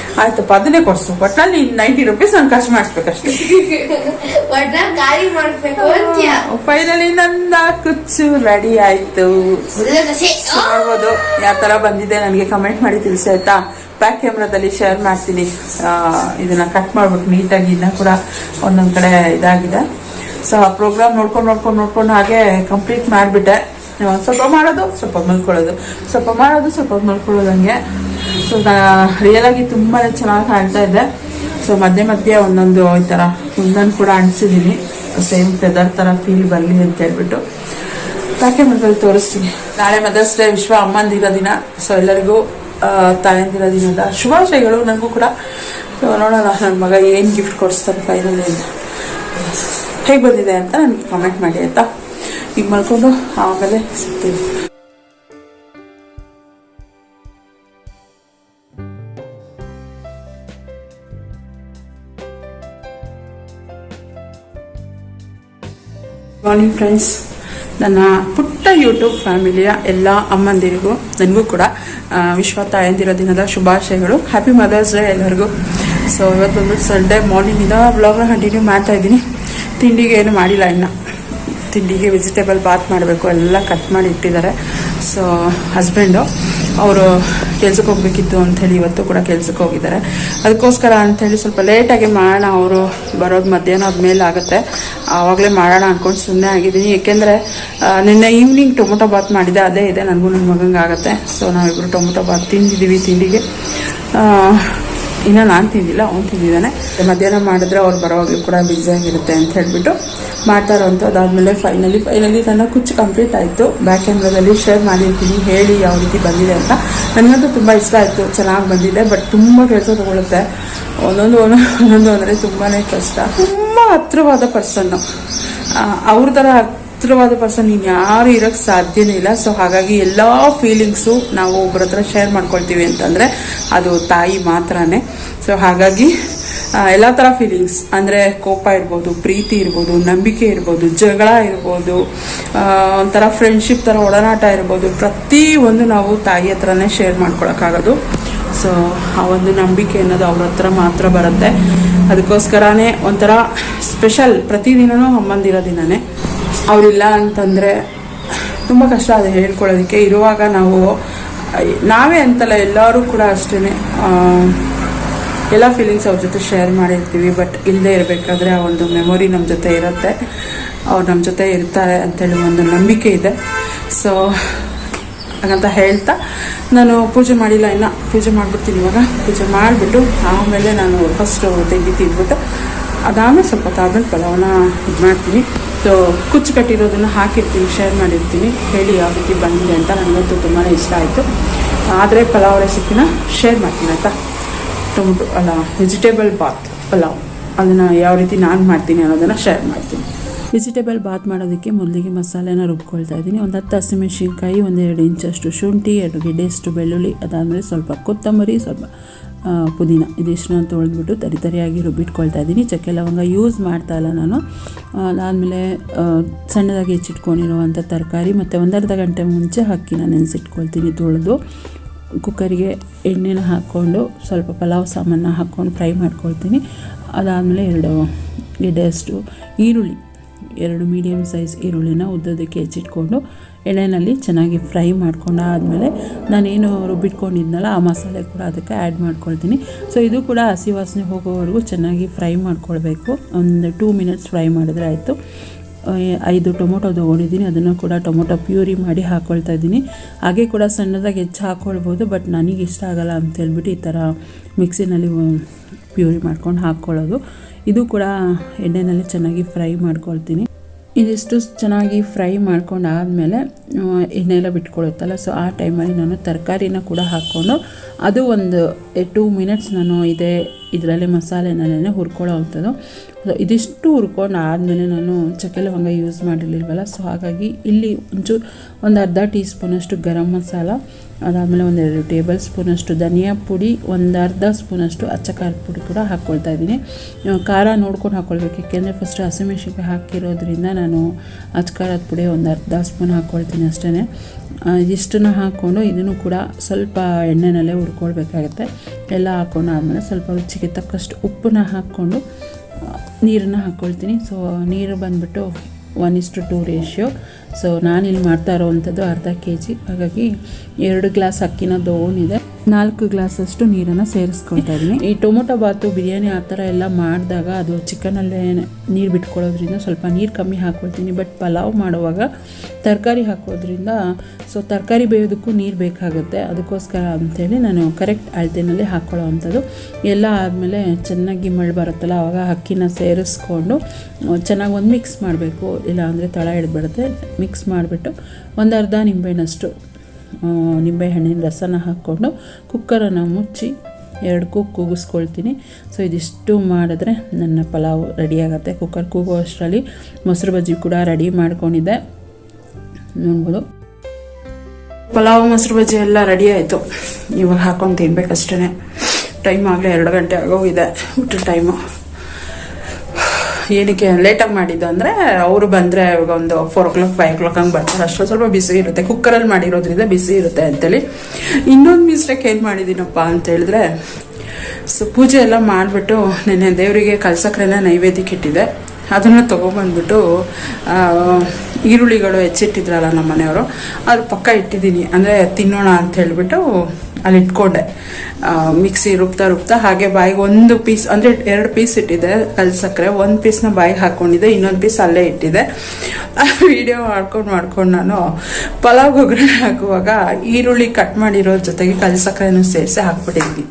ಆಯ್ತಪ್ಪ ಅದನ್ನೇ ಕೊಡ್ಸು. ಒಟ್ನಲ್ಲಿ ನೈಂಟಿ ರುಪೀಸ್ ನಾನು ಖರ್ಚು ಮಾಡಿಸ್ಬೇಕಷ್ಟೇ. ಮಾಡ್ಬೇಕು ಫೈನಲಿ ನನ್ನ ಕುಚ್ಚು ರೆಡಿ ಆಯ್ತು. ನೋಡ್ಬೋದು ಯಾವ ತರ ಬಂದಿದೆ ನನಗೆ ಕಮೆಂಟ್ ಮಾಡಿ ತಿಳಿಸಿ ಆಯ್ತಾ? ಬ್ಯಾಕ್ ಕ್ಯಾಮ್ರಾದಲ್ಲಿ ಶೇರ್ ಮಾಡ್ತೀನಿ. ಇದನ್ನ ಕಟ್ ಮಾಡ್ಬಿಟ್ಟು ನೀಟಾಗಿ ಇನ್ನ ಕೂಡ ಒಂದೊಂದ್ ಕಡೆ ಇದಾಗಿದೆ. ಸೊ ಆ ಪ್ರೋಗ್ರಾಮ್ ನೋಡ್ಕೊಂಡು ನೋಡ್ಕೊಂಡು ನೋಡ್ಕೊಂಡು ಹಾಗೆ ಕಂಪ್ಲೀಟ್ ಮಾಡಿಬಿಟ್ಟೆ. ಸ್ವಲ್ಪ ಮಾಡೋದು, ಸ್ವಲ್ಪ ಮಲ್ಕೊಳ್ಳೋದು. ಸ್ವಲ್ಪ ಮಾಡೋದು, ಸ್ವಲ್ಪ ಮಲ್ಕೊಳ್ಳೋದು ಹಂಗೆ ಸೊ ರಿಯಲ್ ಆಗಿ ತುಂಬಾ ಚೆನ್ನಾಗಿ ಕಾಣ್ತಾ ಇದೆ. ಸೊ ಮಧ್ಯೆ ಮಧ್ಯೆ ಒಂದೊಂದು ಈ ಥರ ಒಂದೊಂದು ಕೂಡ ಅಣಿಸಿದ್ದೀನಿ ಸೇಮ್ ಫೆದರ್ ಥರ ಫೀಲ್ ಬರಲಿ ಅಂತ ಹೇಳ್ಬಿಟ್ಟು. ಪ್ಯಾಕೆ ಮಕ್ಕಳು ತೋರಿಸ್ತೀನಿ? ನಾಳೆ ಮದರ್ಸ್ ಡೇ ವಿಶ್ವ ಅಮ್ಮಂದಿರ ದಿನ ಸೊ ಎಲ್ಲರಿಗೂ ತಾಯಂದಿರ ದಿನದ ಶುಭಾಶಯಗಳು ನನಗೂ ಕೂಡ. ನೋಡೋಣ ನನ್ನ ಮಗ ಏನು ಗಿಫ್ಟ್ ಕೊಡಿಸ್ತಾನೆ ಫೈನಲಿ ಹೇಗೆ ಬಂದಿದೆ ಅಂತ ನನಗೆ ಕಮೆಂಟ್ ಮಾಡಿ ಆಯ್ತಾ? ಈಗ ಮಾಡ್ಕೊಂಡು ಆಮೇಲೆ ಸಿಗ್ತೀವಿ ಮಾರ್ನಿಂಗ್ ಫ್ರೆಂಡ್ಸ್ ನನ್ನ ಪುಟ್ಟ ಯೂಟ್ಯೂಬ್ ಫ್ಯಾಮಿಲಿಯ ಎಲ್ಲ ಅಮ್ಮಂದಿರಿಗೂ, ನನಗೂ ಕೂಡ ವಿಶ್ವ ತಾಯಂದಿರ ದಿನದ ಶುಭಾಶಯಗಳು. ಹ್ಯಾಪಿ ಮದರ್ಸ್ ಡೇ ಎಲ್ಲರಿಗೂ. ಸೊ ಇವತ್ತು ಬಂದ್ಬಿಟ್ಟು ಸಂಡೇ ಮಾರ್ನಿಂಗಿಂದ ಬ್ಲಾಗ್ನ ಕಂಟಿನ್ಯೂ ಮಾಡ್ತಾ ಇದ್ದೀನಿ. ತಿಂಡಿಗೆ ಏನು ಮಾಡಿಲ್ಲ ಇನ್ನು. ತಿಂಡಿಗೆ ವೆಜಿಟೇಬಲ್ ಬಾತ್ ಮಾಡಬೇಕು, ಎಲ್ಲ ಕಟ್ ಮಾಡಿ ಇಟ್ಟಿದ್ದಾರೆ. ಸೊ ಹಸ್ಬೆಂಡು ಅವರು ಕೆಲ್ಸಕ್ಕೆ ಹೋಗ್ಬೇಕಿತ್ತು ಅಂಥೇಳಿ ಇವತ್ತು ಕೂಡ ಕೆಲ್ಸಕ್ಕೆ ಹೋಗಿದ್ದಾರೆ. ಅದಕ್ಕೋಸ್ಕರ ಅಂಥೇಳಿ ಸ್ವಲ್ಪ ಲೇಟಾಗಿ ಮಾಡೋಣ, ಅವರು ಬರೋದು ಮಧ್ಯಾಹ್ನ ಆದಮೇಲೆ ಆಗುತ್ತೆ. ಆವಾಗಲೇ ಮಾಡೋಣ ಅಂದ್ಕೊಂಡು ಸುಮ್ಮನೆ ಆಗಿದ್ದೀನಿ. ಏಕೆಂದರೆ ನಿನ್ನೆ ಈವ್ನಿಂಗ್ ಟೊಮೊಟೊ ಬಾತ್ ಮಾಡಿದೆ ಅದೇ ಇದೆ. ನನಗೂ ನನ್ನ ಮಗಂಗೆ ಆಗುತ್ತೆ. ಸೊ ನಾವಿಬ್ಬರು ಟೊಮೊಟೊ ಬಾತ್ ತಿಂದಿದ್ದೀವಿ ತಿಂಡಿಗೆ. ಇನ್ನು ನಾನು ತಿಂದಿಲ್ಲ, ಅವ್ನು ತಿಂದಿದ್ದಾನೆ. ಮಧ್ಯಾಹ್ನ ಮಾಡಿದ್ರೆ ಅವ್ರು ಬರೋವಾಗಲೂ ಕೂಡ ಆಗಿರುತ್ತೆ ಅಂತ ಹೇಳ್ಬಿಟ್ಟು ಮಾಡ್ತಾ ಇರೋಂಥ ಅದಾದಮೇಲೆ ಫೈನಲಿ ಫೈನಲಿ ನನ್ನ ಕುಚ್ಚು ಕಂಪ್ಲೀಟ್ ಆಯಿತು. ಬ್ಯಾಕ್ ಕ್ಯಾಮ್ರಾದಲ್ಲಿ ಶೇರ್ ಮಾಡಿರ್ತೀನಿ, ಹೇಳಿ ಯಾವ ರೀತಿ ಬಂದಿದೆ ಅಂತ. ನನಗಂತೂ ತುಂಬ ಇಷ್ಟ ಆಯಿತು, ಚೆನ್ನಾಗಿ ಬಂದಿದೆ ಬಟ್ ತುಂಬ ಕೆಲಸ ತಗೊಳುತ್ತೆ. ಒಂದೊಂದು ಒಂದೊಂದು ಒಂದೊಂದು ಅಂದರೆ ತುಂಬಾ ಕಷ್ಟ. ತುಂಬ ಹತ್ರವಾದ ಪರ್ಸನ್ನು ಅವ್ರ ಥರ ಹತ್ರವಾದ ಪರ್ಸನ್ ನೀನು ಯಾರು ಇರೋಕ್ಕೆ ಸಾಧ್ಯನೇ ಇಲ್ಲ. ಸೊ ಹಾಗಾಗಿ ಎಲ್ಲ ಫೀಲಿಂಗ್ಸು ನಾವು ಒಬ್ಬರ ಹತ್ರ ಶೇರ್ ಮಾಡ್ಕೊಳ್ತೀವಿ ಅಂತಂದರೆ ಅದು ತಾಯಿ ಮಾತ್ರನೇ. ಸೊ ಹಾಗಾಗಿ ಎಲ್ಲ ಥರ ಫೀಲಿಂಗ್ಸ್ ಅಂದರೆ ಕೋಪ ಇರ್ಬೋದು, ಪ್ರೀತಿ ಇರ್ಬೋದು, ನಂಬಿಕೆ ಇರ್ಬೋದು, ಜಗಳ ಇರ್ಬೋದು ಒಂಥರ ಫ್ರೆಂಡ್ಶಿಪ್ ಥರ ಒಡನಾಟ ಇರ್ಬೋದು ಒಂದು ನಾವು ತಾಯಿ ಹತ್ರನೇ ಶೇರ್ ಮಾಡ್ಕೊಳಕ್ಕಾಗೋದು. ಸೊ ಆ ಒಂದು ನಂಬಿಕೆ ಅನ್ನೋದು ಅವ್ರ ಹತ್ರ ಮಾತ್ರ ಬರುತ್ತೆ. ಅದಕ್ಕೋಸ್ಕರನೇ ಒಂಥರ ಸ್ಪೆಷಲ್ ಪ್ರತಿದಿನವೂ ಅಮ್ಮಂದಿರೋ ದಿನನೇ. ಅವರಿಲ್ಲ ಅಂತಂದರೆ ತುಂಬ ಕಷ್ಟ ಅದು ಹೇಳ್ಕೊಳ್ಳೋದಕ್ಕೆ. ಇರುವಾಗ ನಾವು ನಾವೇ ಅಂತಲ್ಲ, ಎಲ್ಲರೂ ಕೂಡ ಅಷ್ಟೇ ಎಲ್ಲ ಫೀಲಿಂಗ್ಸ್ ಅವ್ರ ಜೊತೆ ಶೇರ್ ಮಾಡಿರ್ತೀವಿ. ಬಟ್ ಇಲ್ಲದೆ ಇರಬೇಕಾದ್ರೆ ಆ ಒಂದು ಮೆಮೊರಿ ನಮ್ಮ ಜೊತೆ ಇರುತ್ತೆ. ಅವ್ರು ನಮ್ಮ ಜೊತೆ ಇರ್ತಾರೆ ಅಂತೇಳಿ ಒಂದು ನಂಬಿಕೆ ಇದೆ. ಸೊ ಹಾಗಂತ ಹೇಳ್ತಾ, ನಾನು ಪೂಜೆ ಮಾಡಿಲ್ಲ ಇನ್ನು. ಪೂಜೆ ಮಾಡಿಬಿಡ್ತೀನಿ ಇವಾಗ. ಪೂಜೆ ಮಾಡಿಬಿಟ್ಟು ಆಮೇಲೆ ನಾನು ಫಸ್ಟು ತೆಗಿ ತಿಂದ್ಬಿಟ್ಟು ಅದಾದಮೇಲೆ ಸ್ವಲ್ಪ ಹೊತ್ತಾದ್ಮೇಲೆ ಪಲಾವನ್ನ ಇದು ಮಾಡ್ತೀನಿ ಸೊ ಕುಚ್ಚು ಕಟ್ಟಿರೋದನ್ನು ಹಾಕಿರ್ತೀನಿ ಶೇರ್ ಮಾಡಿರ್ತೀನಿ. ಹೇಳಿ ಯಾವ ರೀತಿ ಬಂದಿದೆ ಅಂತ ನನಗಂತೂ ತುಂಬಾ ಇಷ್ಟ ಆಯಿತು. ಆದರೆ ಪಲಾವ್ ರೆಸಿಪಿನ ಶೇರ್ ಮಾಡ್ತೀನಿ ಆಯಿತಾ? ಟೊಮೊಟೊ ಅಲ್ಲ ವೆಜಿಟೇಬಲ್ ಬಾತ್, ಪಲಾವ್. ಅದನ್ನು ಯಾವ ರೀತಿ ನಾನು ಮಾಡ್ತೀನಿ ಅನ್ನೋದನ್ನು ಶೇರ್ ಮಾಡ್ತೀನಿ. ವೆಜಿಟೇಬಲ್ ಬಾತ್ ಮಾಡೋದಕ್ಕೆ ಮೊದಲಿಗೆ ಮಸಾಲೆನ ರುಬ್ಕೊಳ್ತಾ ಇದ್ದೀನಿ. ಒಂದು ಹತ್ತು ಹಸಿಮೆಣಸಿನ್ಕಾಯಿ ಎರಡು ಇಂಚಷ್ಟು ಶುಂಠಿ, ಎರಡು ಗೆಡ್ಡೆಯಷ್ಟು ಬೆಳ್ಳುಳ್ಳಿ, ಅದಾದಮೇಲೆ ಸ್ವಲ್ಪ ಕೊತ್ತಂಬರಿ, ಸ್ವಲ್ಪ ಪುದೀನ ಇದಿಷ್ಟನ್ನ ತೊಳೆದ್ಬಿಟ್ಟು ತರಿ ತರಿಯಾಗಿ ರುಬ್ಬಿಟ್ಕೊಳ್ತಾ ಇದ್ದೀನಿ. ಚಕ್ಕೆ ಲವಂಗ ಯೂಸ್ ಮಾಡ್ತಾ ಇಲ್ಲ ನಾನು. ಅದಾದಮೇಲೆ ಸಣ್ಣದಾಗಿ ಹೆಚ್ಚಿಟ್ಕೊಂಡಿರುವಂಥ ತರಕಾರಿ ಮತ್ತು ಒಂದರ್ಧ ಗಂಟೆ ಮುಂಚೆ ಅಕ್ಕಿನ ನೆನೆಸಿಟ್ಕೊಳ್ತೀನಿ ತೊಳೆದು. ಕುಕ್ಕರಿಗೆ ಎಣ್ಣೆನ ಹಾಕ್ಕೊಂಡು ಸ್ವಲ್ಪ ಪಲಾವ್ ಸಾಮಾನ ಹಾಕ್ಕೊಂಡು ಫ್ರೈ ಮಾಡ್ಕೊಳ್ತೀನಿ. ಅದಾದಮೇಲೆ ಎರಡು ಗೆಡ್ಡೆಯಷ್ಟು ಈರುಳ್ಳಿ. ಎರಡು ಮೀಡಿಯಮ್ ಸೈಜ್ ಈರುಳ್ಳಿನ ಉದ್ದದಕ್ಕೆ ಹೆಚ್ಚಿಟ್ಕೊಂಡು ಎಣ್ಣೆಯಲ್ಲಿ ಚೆನ್ನಾಗಿ ಫ್ರೈ ಮಾಡ್ಕೊಂಡು ಆದಮೇಲೆ ನಾನೇನು ರುಬ್ಬಿಟ್ಕೊಂಡಿದ್ನಲ್ಲ, ಆ ಮಸಾಲೆ ಕೂಡ ಅದಕ್ಕೆ ಆ್ಯಡ್ ಮಾಡ್ಕೊಳ್ತೀನಿ. ಸೊ ಇದು ಕೂಡ ಹಸಿ ವಾಸನೆ ಹೋಗೋವರೆಗೂ ಚೆನ್ನಾಗಿ ಫ್ರೈ ಮಾಡ್ಕೊಳ್ಬೇಕು. ಒಂದು ಟೂ ಮಿನಿಟ್ಸ್ ಫ್ರೈ ಮಾಡಿದ್ರೆ ಆಯಿತು. ಐದು ಟೊಮೊಟೊ ತೊಗೊಂಡಿದ್ದೀನಿ. ಅದನ್ನು ಕೂಡ ಟೊಮೊಟೊ ಪ್ಯೂರಿ ಮಾಡಿ ಹಾಕ್ಕೊಳ್ತಾ ಇದ್ದೀನಿ. ಹಾಗೆ ಕೂಡ ಸಣ್ಣದಾಗಿ ಹೆಚ್ಚು ಹಾಕ್ಕೊಳ್ಬೋದು ಬಟ್ ನನಗೆ ಇಷ್ಟ ಆಗೋಲ್ಲ ಅಂತ ಹೇಳ್ಬಿಟ್ಟು ಈ ಥರ ಮಿಕ್ಸಿನಲ್ಲಿ ಪ್ಯೂರಿ ಮಾಡ್ಕೊಂಡು ಹಾಕ್ಕೊಳ್ಳೋದು. ಇದು ಕೂಡ ಎಣ್ಣೆನಲ್ಲಿ ಚೆನ್ನಾಗಿ ಫ್ರೈ ಮಾಡ್ಕೊಳ್ತೀನಿ. ಇದಿಷ್ಟು ಚೆನ್ನಾಗಿ ಫ್ರೈ ಮಾಡ್ಕೊಂಡು ಆದಮೇಲೆ ಎಣ್ಣೆ ಎಲ್ಲ ಬಿಟ್ಕೊಳ್ಳುತ್ತಲ್ಲ ಸೊ ಆ ಟೈಮಲ್ಲಿ ನಾನು ತರಕಾರಿನ ಕೂಡ ಹಾಕ್ಕೊಂಡು, ಅದು ಒಂದು ಟೂ ಮಿನಿಟ್ಸ್ ನಾನು ಇದೇ ಇದರಲ್ಲಿ ಮಸಾಲೆನಲ್ಲೇ ಹುರ್ಕೊಳ್ಳೋ ಅಂಥದ್ದು. ಇದಿಷ್ಟು ಹುರ್ಕೊಂಡು ಆದಮೇಲೆ ನಾನು ಚಕ್ಕೆ ಲವಂಗ ಯೂಸ್ ಮಾಡಿರಲಿಲ್ವಲ್ಲ ಸೊ ಹಾಗಾಗಿ ಇಲ್ಲಿ ಒಂಚೂರು, ಒಂದು ಅರ್ಧ ಟೀ ಸ್ಪೂನಷ್ಟು ಗರಂ ಮಸಾಲ ಅದಾದಮೇಲೆ ಒಂದೆರಡು ಟೇಬಲ್ ಸ್ಪೂನಷ್ಟು ಧನಿಯಾ ಪುಡಿ, ಒಂದು ಅರ್ಧ ಸ್ಪೂನಷ್ಟು ಅಚ್ಚ ಖಾರದ ಪುಡಿ ಕೂಡ ಹಾಕ್ಕೊಳ್ತಾ ಇದ್ದೀನಿ. ಖಾರ ನೋಡ್ಕೊಂಡು ಹಾಕ್ಕೊಳ್ಬೇಕು ಯಾಕೆಂದರೆ ಫಸ್ಟ್ ಹಸಿಮೆಣ್ಸಿನ್ಕಾಯಿ ಹಾಕಿರೋದ್ರಿಂದ ನಾನು ಅಚ್ಚ ಖಾರದ ಪುಡಿ ಒಂದು ಅರ್ಧ ಸ್ಪೂನ್ ಹಾಕ್ಕೊಳ್ತೀನಿ ಅಷ್ಟೇ ಇಷ್ಟನ್ನು ಹಾಕ್ಕೊಂಡು ಇದನ್ನು ಕೂಡ ಸ್ವಲ್ಪ ಎಣ್ಣೆನಲ್ಲೇ ಹುರ್ಕೊಳ್ಬೇಕಾಗತ್ತೆ. ಎಲ್ಲ ಹಾಕ್ಕೊಂಡು ಆದಮೇಲೆ ಸ್ವಲ್ಪ ರುಚಿಗೆ ತಕ್ಕಷ್ಟು ಉಪ್ಪನ್ನ ಹಾಕ್ಕೊಂಡು ನೀರನ್ನು ಹಾಕ್ಕೊಳ್ತೀನಿ ಸೊ ನೀರು ಬಂದುಬಿಟ್ಟು one is to two ratio so ನಾನಿಲ್ಲಿ ಮಾಡ್ತಾ ಇರೋವಂಥದ್ದು ಅರ್ಧ ಕೆ ಜಿ ಹಾಗಾಗಿ ಎರಡು ಗ್ಲಾಸ್ ಅಕ್ಕಿನ ತೊಗೊಂಡಿದೆ ನಾಲ್ಕು ಗ್ಲಾಸಷ್ಟು ನೀರನ್ನು ಸೇರಿಸ್ಕೊಳ್ತಾ ಇದ್ದೀನಿ. ಈ ಟೊಮೊಟೊ ಬಾತು, ಬಿರಿಯಾನಿ ಆ ಥರ ಎಲ್ಲ ಮಾಡಿದಾಗ ಅದು ಚಿಕನಲ್ಲೇ ನೀರು ಬಿಟ್ಕೊಳ್ಳೋದ್ರಿಂದ ಸ್ವಲ್ಪ ನೀರು ಕಮ್ಮಿ ಹಾಕ್ಕೊಳ್ತೀನಿ. ಬಟ್ ಪಲಾವ್ ಮಾಡುವಾಗ ತರಕಾರಿ ಹಾಕೋದ್ರಿಂದ, ಸೊ ತರಕಾರಿ ಬೇಯೋದಕ್ಕೂ ನೀರು ಬೇಕಾಗುತ್ತೆ. ಅದಕ್ಕೋಸ್ಕರ ಅಂಥೇಳಿ ನಾನು ಕರೆಕ್ಟ್ ಅಳತೆನಲ್ಲಿ ಹಾಕ್ಕೊಳ್ಳೋ ಅಂಥದ್ದು. ಎಲ್ಲ ಆದಮೇಲೆ ಚೆನ್ನಾಗಿ ಮಳೆ ಬರುತ್ತಲ್ಲ, ಆವಾಗ ಅಕ್ಕಿನ ಸೇರಿಸ್ಕೊಂಡು ಚೆನ್ನಾಗಿ ಒಂದು ಮಿಕ್ಸ್ ಮಾಡಬೇಕು. ಇಲ್ಲ ಅಂದರೆ ತಳ ಹಿಡಿದ್ಬಿಡುತ್ತೆ. ಮಿಕ್ಸ್ ಮಾಡಿಬಿಟ್ಟು ಒಂದು ಅರ್ಧ ನಿಂಬೆಹಣ್ಣಷ್ಟು ನಿಂಬೆಹಣ್ಣಿನ ರಸನ ಹಾಕ್ಕೊಂಡು ಕುಕ್ಕರನ್ನು ಮುಚ್ಚಿ ಎರಡು ಕೂಗ್ ಕೂಗಿಸ್ಕೊಳ್ತೀನಿ. ಸೊ ಇದಿಷ್ಟು ಮಾಡಿದ್ರೆ ನನ್ನ ಪಲಾವ್ ರೆಡಿ ಆಗುತ್ತೆ. ಕುಕ್ಕರ್ ಕೂಗೋ ಅಷ್ಟರಲ್ಲಿ ಮೊಸರು ಬಜ್ಜಿ ಕೂಡ ರೆಡಿ ಮಾಡ್ಕೊಂಡಿದ್ದೆ. ನೋಡ್ಬೋದು. ಪಲಾವ್, ಮೊಸರು ಬಜ್ಜಿ ಎಲ್ಲ ರೆಡಿ ಆಯಿತು. ಇವಾಗ ಹಾಕೊಂಡು ತಿನ್ಬೇಕಷ್ಟೇ ಟೈಮ್ ಆಗಲೇ ಎರಡು ಗಂಟೆ ಆಗೋಗಿದೆ. ಊಟದ ಟೈಮು ಏನಕ್ಕೆ ಲೇಟಾಗಿ ಮಾಡಿದ್ದು ಅಂದರೆ ಅವರು ಬಂದರೆ ಇವಾಗ ಒಂದು four o'clock five o'clock ಹಂಗೆ ಬರ್ತಾರೆ. ಅಷ್ಟು ಸ್ವಲ್ಪ ಬಿಸಿ ಇರುತ್ತೆ. ಕುಕ್ಕರಲ್ಲಿ ಮಾಡಿರೋದ್ರಿಂದ ಬಿಸಿ ಇರುತ್ತೆ ಅಂತೇಳಿ. ಇನ್ನೊಂದು ಮಿಸ್ಟೇಕ್ ಏನು ಮಾಡಿದ್ದೀನಪ್ಪ ಅಂತ ಹೇಳಿದ್ರೆ, ಸೊ ಪೂಜೆ ಎಲ್ಲ ಮಾಡಿಬಿಟ್ಟು ನೆನ್ನೆ ದೇವರಿಗೆ ಕಲ್ಸಕ್ರೆನ ನೈವೇದ್ಯಕ್ಕೆ ಇಟ್ಟಿದೆ ಅದನ್ನು ತೊಗೊಬಂದ್ಬಿಟ್ಟು ಈರುಳ್ಳಿಗಳು ಹೆಚ್ಚಿಟ್ಟಿದ್ರಲ್ಲ ನಮ್ಮ ಮನೆಯವರು ಅದ್ರ ಪಕ್ಕ ಇಟ್ಟಿದ್ದೀನಿ. ಅಂದರೆ ತಿನ್ನೋಣ ಅಂತ ಹೇಳ್ಬಿಟ್ಟು ಅಲ್ಲಿ ಇಟ್ಕೊಂಡೆ. ಮಿಕ್ಸಿ ರುಬ್ತಾ ರುಬ್ತಾ ಹಾಗೆ ಬಾಯಿಗೆ ಒಂದು ಪೀಸ್, ಅಂದರೆ ಎರಡು ಪೀಸ್ ಇಟ್ಟಿದೆ ಕಲ್ ಸಕ್ಕರೆ. ಒಂದು ಪೀಸ್ನ ಬಾಯಿಗೆ ಹಾಕ್ಕೊಂಡಿದ್ದೆ ಇನ್ನೊಂದು ಪೀಸ್ ಅಲ್ಲೇ ಇಟ್ಟಿದ್ದೆ ವಿಡಿಯೋ ಮಾಡ್ಕೊಂಡು ಮಾಡ್ಕೊಂಡು ನಾನು ಪಲಾವ್ ಒಗ್ಗರಣೆ ಹಾಕುವಾಗ ಈರುಳ್ಳಿ ಕಟ್ ಮಾಡಿರೋ ಜೊತೆಗೆ ಕಲ್ ಸಕ್ಕರೆನೂ ಸೇರಿಸಿ ಹಾಕ್ಬಿಟ್ಟಿದ್ವಿ.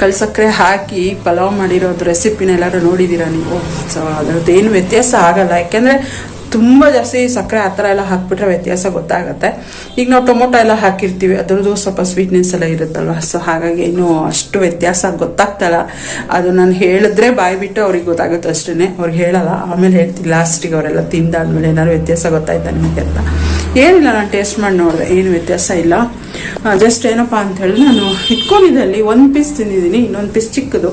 ಕಲ್ ಸಕ್ಕರೆ ಹಾಕಿ ಪಲಾವ್ ಮಾಡಿರೋದು ರೆಸಿಪಿನ ಎಲ್ಲರೂ ನೋಡಿದ್ದೀರಾ ನೀವು? ಸೊ ಅದ್ರದ್ದು ಏನು ವ್ಯತ್ಯಾಸ ಆಗಲ್ಲ. ಯಾಕೆಂದರೆ ತುಂಬ ಜಾಸ್ತಿ ಸಕ್ಕರೆ ಆ ಥರ ಎಲ್ಲ ಹಾಕ್ಬಿಟ್ರೆ ವ್ಯತ್ಯಾಸ ಗೊತ್ತಾಗುತ್ತೆ. ಈಗ ನಾವು ಟೊಮೊಟೊ ಎಲ್ಲ ಹಾಕಿರ್ತೀವಿ, ಅದರದ್ದು ಸ್ವಲ್ಪ ಸ್ವೀಟ್ನೆಸ್ ಎಲ್ಲ ಇರುತ್ತಲ್ವ? ಸೊ ಹಾಗಾಗಿ ಏನು ಅಷ್ಟು ವ್ಯತ್ಯಾಸ ಗೊತ್ತಾಗ್ತಲ್ಲ. ಅದು ನಾನು ಹೇಳಿದ್ರೆ ಬಾಯಿ ಬಿಟ್ಟು ಅವ್ರಿಗೆ ಗೊತ್ತಾಗುತ್ತೆ ಅಷ್ಟೇ ಅವ್ರಿಗೆ ಹೇಳಲ್ಲ, ಆಮೇಲೆ ಹೇಳ್ತೀನಿ. ಲಾಸ್ಟಿಗೆ ಅವರೆಲ್ಲ ತಿಂದಾದ್ಮೇಲೆ ಏನಾದ್ರು ವ್ಯತ್ಯಾಸ ಗೊತ್ತಾಯ್ತಾ ನಿಮಗೆ ಅಂತ. ಏನಿಲ್ಲ, ನಾನು ಟೇಸ್ಟ್ ಮಾಡಿ ನೋಡಿದೆ. ಏನು ವ್ಯತ್ಯಾಸ ಇಲ್ಲ. ಜಸ್ಟ್ ಏನಪ್ಪ ಅಂತ ಹೇಳಿ ನಾನು ಇಟ್ಕೊಂಡಿದ್ದಲ್ಲಿ ಒಂದು ಪೀಸ್ ತಿಂದಿದ್ದೀನಿ, ಇನ್ನೊಂದು ಪೀಸ್ ಚಿಕ್ಕದು.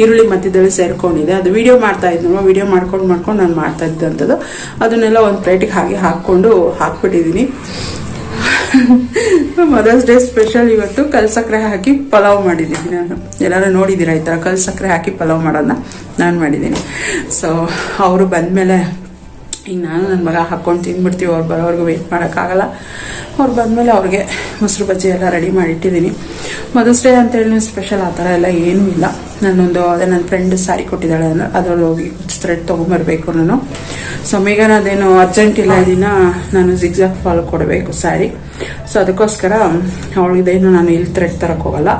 ಈರುಳ್ಳಿ ಮಧ್ಯದಲ್ಲಿ ಸೇರ್ಕೊಂಡಿದೆ. ಅದು ವಿಡಿಯೋ ಮಾಡ್ತಾ ಇದ್ನಲ್ವ? ವಿಡಿಯೋ ಮಾಡ್ಕೊಂಡು ಮಾಡ್ಕೊಂಡು ನಾನು ಮಾಡ್ತಾ ಇದ್ದಂಥದ್ದು ಅದನ್ನೆಲ್ಲ ಒಂದು ಪ್ಲೇಟಿಗೆ ಹಾಗೆ ಹಾಕ್ಕೊಂಡು ಹಾಕ್ಬಿಟ್ಟಿದ್ದೀನಿ ಮದರ್ಸ್ ಡೇ ಸ್ಪೆಷಲ್ ಇವತ್ತು ಕಲ್ ಸಕ್ಕರೆ ಹಾಕಿ ಪಲಾವ್ ಮಾಡಿದ್ದೀನಿ ನಾನು. ಎಲ್ಲರೂ ನೋಡಿದ್ದೀರಾ ಈ ಥರ ಕಲ್ ಸಕ್ಕರೆ ಹಾಕಿ ಪಲಾವ್ ಮಾಡೋದನ್ನ? ನಾನು ಮಾಡಿದ್ದೀನಿ ಸೊ ಅವರು ಬಂದಮೇಲೆ ಈಗ ನಾನು ನನ್ನ ಮಗ ಹಾಕ್ಕೊಂಡು ತಿಂದ್ಬಿಡ್ತೀವಿ. ಅವ್ರು ಬರೋವರೆಗೂ ವೆಯ್ಟ್ ಮಾಡೋಕ್ಕಾಗಲ್ಲ. ಅವ್ರು ಬಂದಮೇಲೆ ಅವ್ರಿಗೆ ಮೊಸರು ಬಜ್ಜಿ ಎಲ್ಲ ರೆಡಿ ಮಾಡಿಟ್ಟಿದ್ದೀನಿ. ಮದರ್ಸ್ ಡೇ ಅಂತೇಳಿ ಸ್ಪೆಷಲ್ ಆ ಥರ ಎಲ್ಲ ಏನೂ ಇಲ್ಲ. ನಾನೊಂದು ಅದೇ ನನ್ನ ಫ್ರೆಂಡ್ ಸ್ಯಾರಿ ಕೊಟ್ಟಿದ್ದಾಳೆ ಅಂದ್ರೆ ಅದ್ರಲ್ಲಿ ಹೋಗಿ ಥ್ರೆಡ್ ತೊಗೊಂಬರ್ಬೇಕು ನಾನು. ಸೊ ಮೇಘನ ಅದೇನು ಅರ್ಜೆಂಟ್ ಇಲ್ಲ ದಿನ. ನಾನು ಜಿಗ್ಜಾಗ್ ಫಾಲ್ ಕೊಡಬೇಕು ಸ್ಯಾರಿ ಸೊ ಅದಕ್ಕೋಸ್ಕರ ಅವಳಿದೇನು ನಾನು ಇಲ್ಲಿ ಥ್ರೆಡ್ ಹೋಗಲ್ಲ.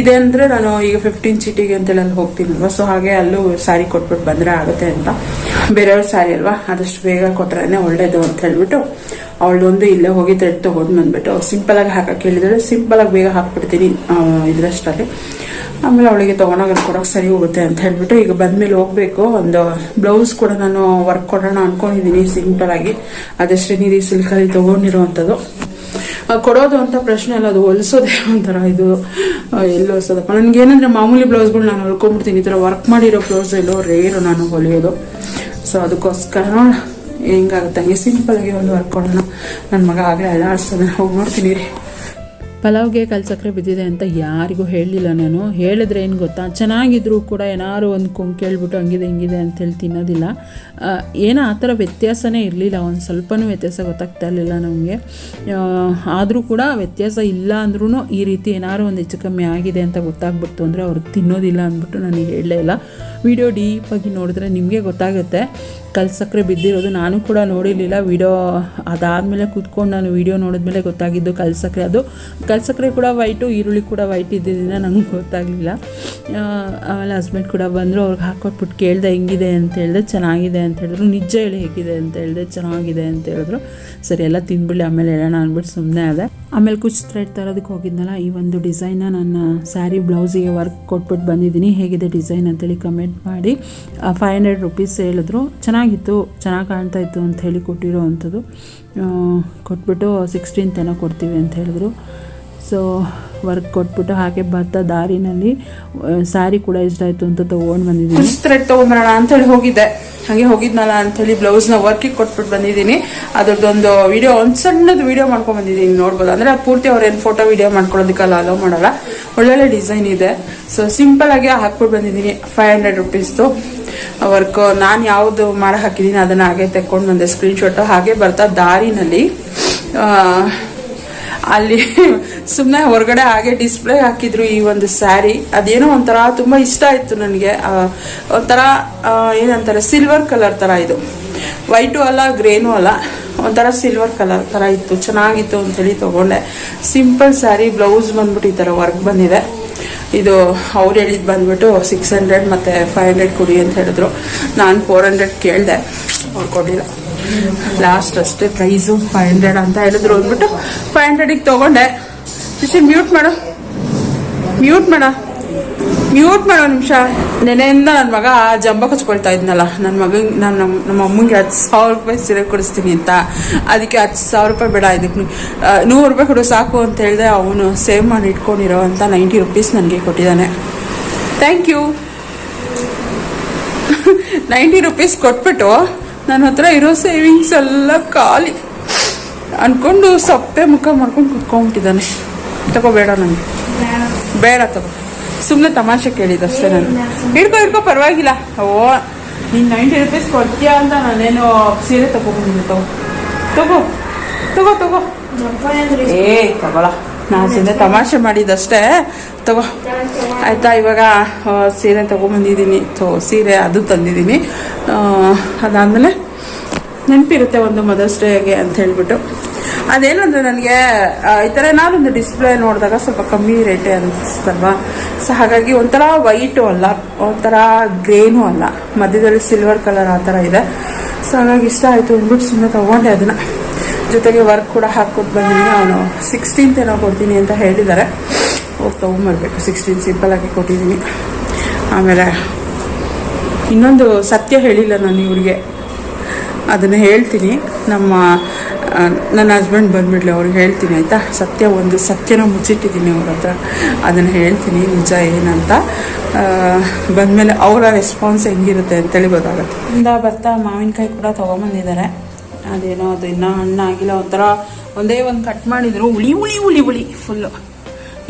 ಇದೆ ಅಂದರೆ ನಾನು ಈಗ ಫಿಫ್ಟೀನ್ ಸಿಟಿಗೆ ಅಂತೇಳಿ ಅಲ್ಲಿ ಹೋಗ್ತೀನಲ್ವ ಸೊ ಹಾಗೆ ಅಲ್ಲೂ ಸ್ಯಾರಿ ಕೊಟ್ಬಿಟ್ಟು ಬಂದರೆ ಆಗುತ್ತೆ ಅಂತ. ಬೇರೆಯವ್ರ ಸ್ಯಾರಿ ಅಲ್ವಾ? ಆದಷ್ಟು ಬೇಗ ಕೊತ್ರನೇ ಒಳ್ಳೇದು ಅಂತ ಹೇಳ್ಬಿಟ್ಟು ಅವಳದೊಂದು ಇಲ್ಲೇ ಹೋಗಿ ಥ್ರೆಡ್ ತಗೊಂಡು ಬಂದ್ಬಿಟ್ಟು. ಆಗಿ ಹಾಕಕ್ಕೆ ಹೇಳಿದ್ರೆ ಸಿಂಪಲ್ ಆಗಿ ಬೇಗ ಹಾಕ್ಬಿಡ್ತೀನಿ ಇದರಷ್ಟಲ್ಲಿ ಆಮೇಲೆ ಅವಳಿಗೆ ತಗೊಂಡೋಗಿ ಕೊಡೋಕೆ ಸರಿ ಹೋಗುತ್ತೆ ಅಂತ ಹೇಳ್ಬಿಟ್ಟು ಈಗ ಬಂದ್ಮೇಲೆ ಹೋಗ್ಬೇಕು. ಒಂದು ಬ್ಲೌಸ್ ಕೂಡ ನಾನು ವರ್ಕ್ ಕೊಡೋಣ ಸಿಂಪಲ್ ಆಗಿ. ಶ್ರೀನಿಧಿ ಸಿಲ್ಕಲ್ಲಿ ತಗೊಂಡಿರುವಂಥದ್ದು. ಕೊಡೋದು ಅಂತ ಪ್ರಶ್ನೆ ಅಲ್ಲ, ಅದು ಹೊಲಿಸೋದೇ ಒಂಥರ ಇದು ಎಲ್ಲಿ ಹೊಲಿಸೋದಪ್ಪ? ನನಗೆ ಏನಂದ್ರೆ ಮಾಮೂಲಿ ಬ್ಲೌಸ್ಗಳು ನಾನು ಹೊಲ್ಕೊಂಡ್ಬಿಡ್ತೀನಿ. ಈ ಥರ ವರ್ಕ್ ಮಾಡಿರೋ ಬ್ಲೌಸ್ ಎಲ್ಲೋ ರೇರು ನಾನು ಹೊಲಿಯೋದು. ಸೊ ಅದಕ್ಕೋಸ್ಕರ ಹೆಂಗಾಗುತ್ತೆ? ಹಂಗೆ ಸಿಂಪಲ್ ಆಗಿ ಒಂದು ವರ್ಕ್ ಕೊಡೋಣ. ನನ್ನ ಮಗ ಆಗಲೇ ಅಲ್ಲಾಡ್ಸ್ತಾನೆ ಹೋಗಿ ನೋಡ್ತೀನಿ ರೀ. ಪಲಾವ್ಗೆ ಕಲ್ಸಕ್ರೆ ಬಿದ್ದಿದೆ ಅಂತ ಯಾರಿಗೂ ಹೇಳಲಿಲ್ಲ ನಾನು. ಹೇಳಿದ್ರೆ ಏನು ಗೊತ್ತಾ? ಚೆನ್ನಾಗಿದ್ರು ಕೂಡ ಏನಾದ್ರು ಒಂದು ಕೊಂಕ್ ಕೇಳ್ಬಿಟ್ಟು ಹಂಗಿದೆ, ಹಿಂಗಿದೆ ಅಂತೇಳಿ ತಿನ್ನೋದಿಲ್ಲ. ಏನೋ ಆ ಥರ ವ್ಯತ್ಯಾಸನೇ ಇರಲಿಲ್ಲ. ಒಂದು ಸ್ವಲ್ಪನೂ ವ್ಯತ್ಯಾಸ ಗೊತ್ತಾಗ್ತಾ ಇರಲಿಲ್ಲ ನಮಗೆ. ಆದರೂ ಕೂಡ ವ್ಯತ್ಯಾಸ ಇಲ್ಲ ಅಂದ್ರೂ ಈ ರೀತಿ ಏನಾದ್ರು ಒಂದು ಹೆಚ್ಚು ಕಮ್ಮಿ ಆಗಿದೆ ಅಂತ ಗೊತ್ತಾಗ್ಬಿಡ್ತು ಅಂದರೆ ಅವ್ರಿಗೆ ತಿನ್ನೋದಿಲ್ಲ ಅಂದ್ಬಿಟ್ಟು ನಾನು ಹೇಳಲೇ ಇಲ್ಲ. ವಿಡಿಯೋ ಡೀಪಾಗಿ ನೋಡಿದ್ರೆ ನಿಮಗೆ ಗೊತ್ತಾಗುತ್ತೆ. ಕಲ್ಸಕ್ರೆ ಬಿದ್ದಿರೋದು ನಾನು ಕೂಡ ನೋಡಿರಲಿಲ್ಲ. ವಿಡಿಯೋ ಅದಾದಮೇಲೆ ಕೂತ್ಕೊಂಡು ನಾನು ವಿಡಿಯೋ ನೋಡಿದ್ಮೇಲೆ ಗೊತ್ತಾಗಿದ್ದು ಕಲ್ಸಕ್ರೆ. ಅದು ಕಲ್ಸಕ್ರೆ ಕೂಡ ವೈಟು, ಈರುಳ್ಳಿ ಕೂಡ ವೈಟ್ ಇದ್ದಿದ್ದರಿಂದ ನನಗೆ ಗೊತ್ತಾಗಲಿಲ್ಲ. ಆಮೇಲೆ ಹಸ್ಬೆಂಡ್ ಕೂಡ ಬಂದರು, ಅವ್ರಿಗೆ ಹಾಕೊಟ್ಬಿಟ್ಟು ಕೇಳಿದೆ, ಹೆಂಗಿದೆ ಅಂತ ಹೇಳಿದೆ, ಚೆನ್ನಾಗಿದೆ ಅಂತ ಹೇಳಿದ್ರು. ನಿಜ ಹೇಳಿ ಹೇಗಿದೆ ಅಂತ ಹೇಳಿದೆ, ಚೆನ್ನಾಗಿದೆ ಅಂತ ಹೇಳಿದ್ರು. ಸರಿ, ಎಲ್ಲ ತಿಂದ್ಬಿಡಿ ಆಮೇಲೆ ಹೇಳೋಣ ಅಂದ್ಬಿಟ್ಟು ಸುಮ್ಮನೆ ಅದೇ ಆಮೇಲೆ ಕುಚ್ ಥ್ರೆಡ್ ತರೋದಕ್ಕೆ ಹೋಗಿದ್ನಲ್ಲ, ಈ ಒಂದು ಡಿಸೈನ್ನ ನನ್ನ ಸ್ಯಾರಿ ಬ್ಲೌಸಿಗೆ ವರ್ಕ್ ಕೊಟ್ಬಿಟ್ಟು ಬಂದಿದ್ದೀನಿ. ಹೇಗಿದೆ ಡಿಸೈನ್ ಅಂತೇಳಿ ಕಮೆಂಟ್ ಮಾಡಿ. ಫೈವ್ ಹಂಡ್ರೆಡ್ ರುಪೀಸ್ ಹೇಳಿದ್ರು. ಚೆನ್ನಾಗಿತ್ತು, ಚೆನ್ನಾಗಿ ಕಾಣ್ತಾ ಇತ್ತು ಅಂತ ಹೇಳಿ ಕೊಟ್ಟಿರೋ ಅಂಥದ್ದು. ಕೊಟ್ಬಿಟ್ಟು ಸಿಕ್ಸ್ಟೀನ್ತ್ ಏನೋ ಕೊಡ್ತೀವಿ ಅಂತ ಹೇಳಿದ್ರು. ಸೊ ವರ್ಕ್ ಕೊಟ್ಬಿಟ್ಟು ಹಾಗೆ ಬರ್ತಾ ದಾರಿನಲ್ಲಿ ಸ್ಯಾರಿ ಕೂಡ ಇಷ್ಟ ಆಯಿತು ಅಂತ ತಗೊಂಡ್ ಬಂದಿದ್ದೀನಿ. ಥ್ರೆಡ್ ತಗೊಂಡ್ಬರೋಣ ಅಂತ ಹೇಳಿ ಹೋಗಿದ್ದೆ. ಹಾಗೆ ಹೋಗಿದ್ನಲ್ಲ ಅಂತ ಹೇಳಿ ಬ್ಲೌಸ್ನ ವರ್ಕಿಗೆ ಕೊಟ್ಬಿಟ್ಟು ಬಂದಿದ್ದೀನಿ. ಅದ್ರದ್ದೊಂದು ವಿಡಿಯೋ ಒಂದ್ ಸಣ್ಣದು ವಿಡಿಯೋ ಮಾಡ್ಕೊಂಡ್ ಬಂದಿದ್ದೀನಿ ನೋಡ್ಬೋದು. ಅಂದ್ರೆ ಅದು ಪೂರ್ತಿ ಅವ್ರೇನು ಫೋಟೋ ವಿಡಿಯೋ ಮಾಡ್ಕೊಳ್ಳೋದಕ್ಕೆಲ್ಲ ಅಲೋ ಮಾಡಲ್ಲ. ಒಳ್ಳೊಳ್ಳೆ ಡಿಸೈನ್ ಇದೆ. ಸೊ ಸಿಂಪಲ್ ಆಗಿ ಹಾಕ್ಬಿಟ್ಟು ಬಂದಿದ್ದೀನಿ. ಫೈವ್ ಹಂಡ್ರೆಡ್ ರುಪೀಸ್ದು ವರ್ಕ್ ನಾನು ಯಾವ್ದು ಮಾಡ ಹಾಕಿದ್ದೀನಿ ಅದನ್ನ ಹಾಗೆ ತೆಕ್ಕೊಂಡು ಬಂದೆ. ಸ್ಕ್ರೀನ್ಶಾಟ್ ಹಾಗೆ ಬರ್ತಾ ದಾರಿನಲ್ಲಿ ಅಲ್ಲಿ ಸುಮ್ಮನೆ ಹೊರಗಡೆ ಹಾಗೆ ಡಿಸ್ಪ್ಲೇ ಹಾಕಿದ್ರು ಈ ಒಂದು ಸ್ಯಾರಿ ಅದೇನೋ ಒಂಥರ ತುಂಬಾ ಇಷ್ಟ ಆಯ್ತು ನನಗೆ. ಒಂಥರ ಏನಂತಾರೆ ಸಿಲ್ವರ್ ಕಲರ್ ತರ ಇದು. ವೈಟು ಅಲ್ಲ ಗ್ರೇನು ಅಲ್ಲ. ಒಂಥರ ಸಿಲ್ವರ್ ಕಲರ್ ತರ ಇತ್ತು. ಚೆನ್ನಾಗಿತ್ತು ಅಂತೇಳಿ ತಗೊಂಡೆ. ಸಿಂಪಲ್ ಸ್ಯಾರಿ ಬ್ಲೌಸ್ ಬಂದ್ಬಿಟ್ಟು ಈ ತರ ವರ್ಕ್ ಬಂದಿದೆ. ಇದು ಅವ್ರು ಹೇಳಿದ್ ಬಂದ್ಬಿಟ್ಟು ಸಿಕ್ಸ್ ಹಂಡ್ರೆಡ್ ಮತ್ತೆ ಫೈವ್ ಹಂಡ್ರೆಡ್ ಕೊಡಿ ಅಂತ ಹೇಳಿದ್ರು. ನಾನು ಫೋರ್ ಹಂಡ್ರೆಡ್ ಕೇಳಿದೆ. ಅವ್ರು ಕೊಡಲಿಲ್ಲ. ಲಾಸ್ಟ್ ಅಷ್ಟೇ ಪ್ರೈಸು ಫೈವ್ ಹಂಡ್ರೆಡ್ ಅಂತ ಹೇಳಿದ್ರು ಅಂದ್ಬಿಟ್ಟು ಫೈವ್ ಹಂಡ್ರೆಡಿಗೆ ತಗೊಂಡೆ. ಸಿಸಿ ಮ್ಯೂಟ್ ಮಾಡು. ಮ್ಯೂಟ್ ಮಾಡ. ಮ್ಯೂಟ್ ಮಾಡೋ ನಿಮಿಷ. ನೆನೆಯಿಂದ ನನ್ನ ಮಗ ಜಂಬ ಕಚ್ಕೊಳ್ತಾ ಇದ್ನಲ್ಲ. ನನ್ನ ಮಗ ನಾನು ನಮ್ಮ ನಮ್ಮ ಅಮ್ಮಂಗೆ ಹತ್ತು ಸಾವಿರ ರೂಪಾಯಿ ಸೀರೆ ಕೊಡಿಸ್ತೀನಿ ಅಂತ. ಅದಕ್ಕೆ ಹತ್ತು ಸಾವಿರ ರೂಪಾಯಿ ಬೇಡ, ಇದಕ್ಕೆ ನೂರು ರೂಪಾಯಿ ಕೊಡು ಸಾಕು ಅಂತ ಹೇಳಿದೆ ಅವನು ಸೇವ್ ಮಾಡಿ ಇಟ್ಕೊಂಡಿರೋ ಅಂತ ನೈಂಟಿ ರುಪೀಸ್ ನನಗೆ ಕೊಟ್ಟಿದ್ದಾನೆ. ಥ್ಯಾಂಕ್ ಯು ನೈಂಟಿ ರುಪೀಸ್ ಕೊಟ್ಬಿಟ್ಟು ನನ್ನ ಹತ್ರ ಇರೋ ಸೇವಿಂಗ್ಸ್ ಎಲ್ಲ ಖಾಲಿ. ಅಂದ್ಕೊಂಡು ಸಪ್ಪೆ ಮುಖ ಮಾಡ್ಕೊಂಡು ಕುತ್ಕೊಂಡ್ಬಿಟ್ಟಿದ್ದಾನೆ. ತಗೋಬೇಡ ನನಗೆ ಬೇಡ ತಗೋ. ಸುಮ್ಮನೆ ತಮಾಷೆ ಕೇಳಿದಷ್ಟೇ ನಾನು. ಹಿಡ್ಕೊ ಹಿಡ್ಕೊ ಪರವಾಗಿಲ್ಲ. ಓ ನೀನು ನೈಂಟಿ ರುಪೀಸ್ ಕೊಡ್ತೀಯಾ ಅಂತ ನಾನೇನು ಸೀರೆ ತಗೊಂಡ್ಬಂದಿದ್ದೆ ತಗೋ ತಗೋ ತಗೋ. ತಗೋ ಏ ತಗೊಳ ನಾನು ಸೀರೆ ತಮಾಷೆ ಮಾಡಿದಷ್ಟೇ. ತಗೋ. ಆಯ್ತಾ, ಇವಾಗ ಸೀರೆ ತಗೊಂಬಂದಿದ್ದೀನಿ. ತೋ, ಸೀರೆ ಅದು ತಂದಿದ್ದೀನಿ. ಅದಾದಮೇಲೆ ನೆನಪಿರುತ್ತೆ ಒಂದು ಮದರ್ಸ್ ಡೇಗೆ ಅಂತ ಹೇಳ್ಬಿಟ್ಟು. ಅದೇನಂದ್ರೆ ನನಗೆ ಈ ಥರ ಒಂದು ಡಿಸ್ಪ್ಲೇ ನೋಡಿದಾಗ ಸ್ವಲ್ಪ ಕಮ್ಮಿ ರೇಟೇ ಅನಿಸ್ತಲ್ವಾ ಸೊ ಹಾಗಾಗಿ ಒಂಥರ ವೈಟು ಅಲ್ಲ. ಒಂಥರ ಗ್ರೇನು ಅಲ್ಲ. ಮಧ್ಯದಲ್ಲಿ ಸಿಲ್ವರ್ ಕಲರ್ ಆ ಥರ ಇದೆ. ಸೊ ಹಾಗಾಗಿ ಇಷ್ಟ ಆಯಿತು. ಅಂದ್ಬಿಟ್ಟು ಸುಮ್ಮನೆ ತಗೊಂಡೆ ಅದನ್ನ. ಜೊತೆಗೆ ವರ್ಕ್ ಕೂಡ ಹಾಕ್ಕೊಟ್ಟು ಬಂದಿದ್ದೀನಿ. ಅವನು ಸಿಕ್ಸ್ಟೀನ್ತ್ ಏನೋ ಕೊಡ್ತೀನಿ ಅಂತ ಹೇಳಿದ್ದಾರೆ. ಹೋಗಿ ತೊಗೊಂಬರ್ಬೇಕು ಸಿಕ್ಸ್ಟೀನ್ ಸಿಂಪಲಾಗಿ ಕೊಟ್ಟಿದ್ದೀನಿ. ಆಮೇಲೆ ಇನ್ನೊಂದು ಸತ್ಯ ಹೇಳಿಲ್ಲ ನಾನು ಇವ್ರಿಗೆ. ಅದನ್ನು ಹೇಳ್ತೀನಿ. ನಮ್ಮ ನನ್ನ ಹಸ್ಬೆಂಡ್ ಬಂದ್ಬಿಡ್ಲಿ ಅವ್ರಿಗೆ ಹೇಳ್ತೀನಿ, ಆಯಿತಾ? ಸತ್ಯ ಒಂದು ಸತ್ಯನ ಮುಚ್ಚಿಟ್ಟಿದ್ದೀನಿ ಅವ್ರ ಹತ್ರ. ಅದನ್ನು ಹೇಳ್ತೀನಿ, ನಿಜ ಏನಂತ. ಬಂದಮೇಲೆ ಅವರ ರೆಸ್ಪಾನ್ಸ್ ಹೆಂಗಿರುತ್ತೆ ಅಂತೇಳಿ ಗೊತ್ತಾಗುತ್ತೆ. ಇಂದ ಬರ್ತಾ ಮಾವಿನಕಾಯಿ ಕೂಡ ತೊಗೊಂಬಂದಿದ್ದಾರೆ ಅದೇನೋ ಅದು ಇನ್ನೂ ಹಣ್ಣಾಗಿಲ್ಲ ಒಂಥರ ಒಂದೇ ಒಂದು ಕಟ್ ಮಾಡಿದ್ರು. ಹುಳಿ ಹುಳಿ ಹುಳಿ ಹುಳಿ ಫುಲ್ಲು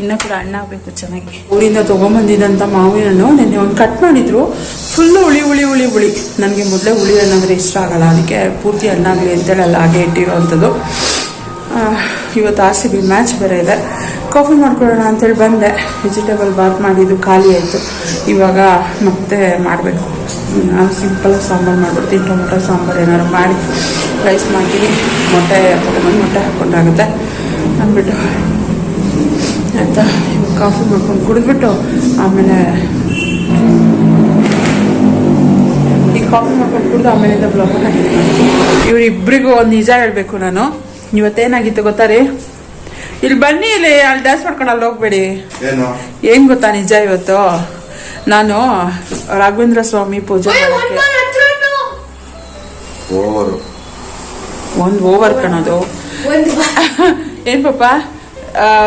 ಇನ್ನೂ ಕೂಡ ಹಣ್ಣಾಗಬೇಕು ಚೆನ್ನಾಗಿ. ಊರಿಂದ ತೊಗೊಂಬಂದಿದ್ದಂಥ ಮಾವಿನ ಹಣ್ಣು ನೆನ್ನೆ ಒಂದು ಕಟ್ ಮಾಡಿದ್ರು. ಫುಲ್ಲು ಹುಳಿ ಹುಳಿ ಹುಳಿ ಹುಳಿ. ನನಗೆ ಮೊದಲೇ ಹುಳಿ ಹಣ್ಣಂದ್ರೆ ಇಷ್ಟ ಆಗಲ್ಲ. ಅದಕ್ಕೆ ಪೂರ್ತಿ ಹಣ್ಣಾಗಲಿ ಅಂತೇಳಿ ಅಲ್ಲಿ ಹಾಗೆ ಇಟ್ಟಿರೋವಂಥದ್ದು. ಇವತ್ತು ಆರ್ ಬಿ ಮ್ಯಾಚ್ ಬೇರೆ ಇದೆ. ಕಾಫಿ ಮಾಡ್ಕೊಳ್ಳೋಣ ಅಂತೇಳಿ ಬಂದೆ. ವೆಜಿಟೇಬಲ್ ಬಾತ್ ಮಾಡಿದ್ದು ಖಾಲಿ ಆಯಿತು. ಇವಾಗ ಮತ್ತೆ ಮಾಡಬೇಕು. ನಾನು ಸಿಂಪಲ್ ಸಾಂಬಾರು ಮಾಡ್ಬಿಡ್ತೀನಿ. ಟೊಮೊಟೊ ಸಾಂಬಾರು ಏನಾದ್ರು ಮಾಡಿ. ರೈಸ್ ಮಾಡ್ತೀನಿ. ಮೊಟ್ಟೆ ಹಾಕೊಂಡು ಮೊಟ್ಟೆ ಹಾಕೊಂಡಾಗುತ್ತೆ ಅಂದ್ಬಿಟ್ಟು ಆಯಿತಾ? ಇವಾಗ ಕಾಫಿ ಮಾಡ್ಕೊಂಡು ಕುಡಿದ್ಬಿಟ್ಟು ಆಮೇಲೆ ಈ ಕಾಫಿ ಮಾಡ್ಕೊಂಡು ಕುಡಿದು ಆಮೇಲಿಂದ ಬ್ಲಾಗ್ ಹಾಕಿದ್ದೀನಿ ಇವರಿಬ್ಬರಿಗೂ ಒಂದು ನಿಜ ಹೇಳಬೇಕು ನಾನು. ಇವತ್ತೇನಾಗಿತ್ತು ಗೊತ್ತಾ ರೀ? ಇಲ್ಲಿ ಬನ್ನಿ ಇಲ್ಲಿ ಅಲ್ಲಿ ಡ್ಯಾನ್ಸ್ ಮಾಡ್ಕೊಂಡು ಅಲ್ಲಿ ಹೋಗ್ಬೇಡಿ. ಏನು? ಗೊತ್ತಾ ನಿಜ ಇವತ್ತು? ನಾನು ರಾಘವೇಂದ್ರ ಸ್ವಾಮಿ ಪೂಜೆ ಮಾಡೋಕ್ಕೆ. ಓವರು ಒಂದು ಓವರ್ ಕಣೋದು. ಏನ್ ಪಾಪ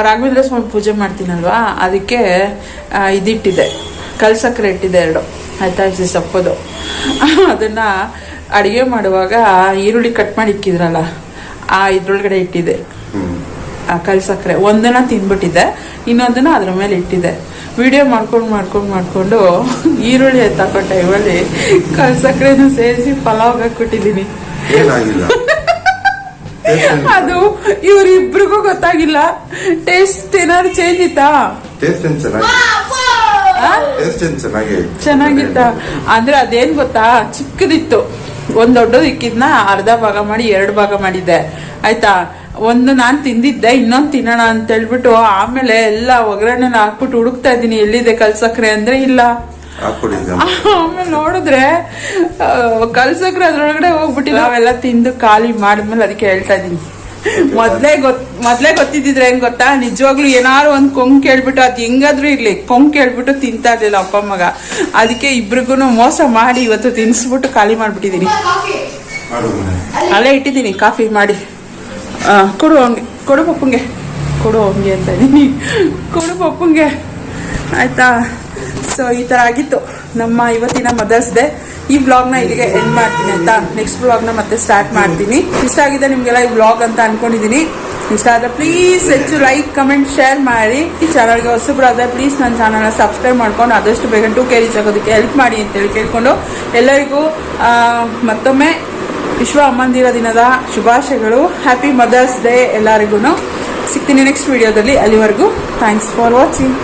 ರಾಘವೇಂದ್ರ ಸ್ವಾಮಿ ಪೂಜೆ ಮಾಡ್ತೀನಲ್ವಾ? ಅದಕ್ಕೆ ಇದಿಟ್ಟಿದೆ. ಕಲ್ಸಕ್ರೆ ಇಟ್ಟಿದೆ ಎರಡು. ಆಯ್ತಾ ಇದು ಸಪ್ಪದು. ಅದನ್ನ ಅಡಿಗೆ ಮಾಡುವಾಗ ಈರುಳ್ಳಿ ಕಟ್ ಮಾಡಿ ಇಕ್ಕಿದ್ರಲ್ಲ ಆ ಇದ್ರೊಳಗಡೆ ಇಟ್ಟಿದೆ. ಕಲ್ಸಕ್ರೆ. ಒಂದನ್ನ ತಿನ್ಬಿಟ್ಟಿದೆ ಇನ್ನೊಂದನ್ನ ಅದ್ರ ಮೇಲೆ ಇಟ್ಟಿದೆ. ವಿಡಿಯೋ ಮಾಡ್ಕೊಂಡು ಮಾಡ್ಕೊಂಡು ಮಾಡ್ಕೊಂಡು ಈರುಳ್ಳಿ ಎತ್ತಾಕೋ ಟೈಮಲ್ಲಿ ಕಲ್ಸಕ್ರೆನೂ ಸೇರಿಸಿ ಪಲಾವ್ ಹಾಕ್ಬಿಟ್ಟಿದ್ದೀನಿ. ಏನಾಗಿಲ್ಲ. ಅದು ಇವ್ರಿಬ್ರಿಗೂ ಗೊತ್ತಾಗಿಲ್ಲ. ಟೇಸ್ಟ್ ಏನಾದ್ರು ಚೇಂಜ್ ಇತ್ತಾ? ಟೇಸ್ಟ್ ಏನ್ ಚೆನ್ನಾಗಿ ಆ? ಟೇಸ್ಟ್ ಏನ್ ಚೆನ್ನಾಗಿ ಚೆನ್ನಾಗಿತ್ತ. ಅಂದ್ರೆ ಅದೇನ್ ಗೊತ್ತಾ? ಚಿಕ್ಕದಿತ್ತು. ಒಂದ್ ದೊಡ್ಡದು ಇಕ್ಕಿದ್ನ ಅರ್ಧ ಭಾಗ ಮಾಡಿ ಎರಡು ಭಾಗ ಮಾಡಿದ್ದೆ. ಆಯ್ತಾ? ಒಂದು ನಾನ್ ತಿಂದಿದ್ದೆ ಇನ್ನೊಂದ್ ತಿನ್ನೋಣ ಅಂತ ಹೇಳ್ಬಿಟ್ಟು ಆಮೇಲೆ ಎಲ್ಲ ಒಗ್ಗರಣೆನ ಹಾಕ್ಬಿಟ್ಟು ಹುಡುಕ್ತಾ ಇದ್ದೀನಿ. ಎಲ್ಲಿದೆ ಕಲ್ಸಕ್ರೆ ಅಂದ್ರೆ ಇಲ್ಲ. ಆಮೇಲೆ ನೋಡಿದ್ರೆ ಕಲ್ಸಕ್ರೆ ಅದ್ರೊಳಗಡೆ ಹೋಗ್ಬಿಟ್ಟಿಲ್ಲ ನಾವೆಲ್ಲ ತಿಂದು ಖಾಲಿ ಮಾಡಿದ್ಮೇಲೆ ಅದಕ್ಕೆ ಹೇಳ್ತಾ ಇದೀನಿ ಮೊದ್ಲೇ ಗೊತ್, ಮೊದ್ಲೇ ಗೊತ್ತಿದ್ದಿದ್ರೆ ಹೆಂಗ್ ಗೊತ್ತಾ? ನಿಜವಾಗ್ಲೂ ಏನಾದ್ರು ಒಂದ್ ಕೊಂಗ್ ಕೇಳ್ಬಿಟ್ಟು, ಅದ್ ಹೆಂಗಾದ್ರೂ ಇರ್ಲಿ. ಕೊಂಗ್ ಕೇಳ್ಬಿಟ್ಟು ತಿಂತಾ ಇರ್ಲಿಲ್ಲ ಅಪ್ಪ ಮಗ ಅದಕ್ಕೆ ಇಬ್ರಿಗೂ ಮೋಸ ಮಾಡಿ ಇವತ್ತು ತಿನ್ಸ್ಬಿಟ್ಟು ಖಾಲಿ ಮಾಡ್ಬಿಟ್ಟಿದೀನಿ. ಅಲ್ಲೇ ಇಟ್ಟಿದ್ದೀನಿ. ಕಾಫಿ ಮಾಡಿ. ಕೊಡು ಹಂಗೆ ಕೊಡು ಪಪ್ಪಂಗೆ. ಕೊಡು ಹಂಗೆ ಅಂತ ಇದ್ದೀನಿ. ಕೊಡು ಪಪ್ಪಂಗೆ. ಆಯ್ತಾ? ಸೊ ಈ ಥರ ಆಗಿತ್ತು. ನಮ್ಮ ಇವತ್ತಿನ ಮದರ್ಸ್ ಡೇ ಈ ಬ್ಲಾಗ್ನ ಇಲ್ಲಿಗೆ ಎಂಡ್ ಮಾಡ್ತೀನಿ ಅಂತ ನೆಕ್ಸ್ಟ್ ಬ್ಲಾಗ್ನ ಮತ್ತೆ ಸ್ಟಾರ್ಟ್ ಮಾಡ್ತೀನಿ. ಇಷ್ಟ ಆಗಿದೆ ನಿಮಗೆಲ್ಲ ಈ ಬ್ಲಾಗ್ ಅಂತ ಅನ್ಕೊಂಡಿದ್ದೀನಿ ಇಷ್ಟ ಆದ್ರೆ ಪ್ಲೀಸ್ ಹೆಚ್ಚು ಲೈಕ್ ಕಮೆಂಟ್ ಶೇರ್ ಮಾಡಿ. ಈ ಚಾನಲ್ಗೆ ಹೊಸಬ್ರಾದ್ರೆ ಪ್ಲೀಸ್ ನನ್ನ ಚಾನಲ್ನ ಸಬ್ಸ್ಕ್ರೈಬ್ ಮಾಡ್ಕೊಂಡು ಆದಷ್ಟು ಬೇಗ ಟೂ ಕೆ ರೀಚ್ ಆಗೋದಕ್ಕೆ ಹೆಲ್ಪ್ ಮಾಡಿ ಅಂತೇಳಿ ಕೇಳ್ಕೊಂಡು ಎಲ್ಲರಿಗೂ ಮತ್ತೊಮ್ಮೆ ವಿಶ್ವ ಅಮ್ಮಂದಿರ ದಿನದ ಶುಭಾಶಯಗಳು. ಹ್ಯಾಪಿ ಮದರ್ಸ್ ಡೇ ಎಲ್ಲರಿಗೂ ಸಿಗ್ತೀನಿ ನೆಕ್ಸ್ಟ್ ವಿಡಿಯೋದಲ್ಲಿ ಅಲ್ಲಿವರೆಗೂ. Thanks for watching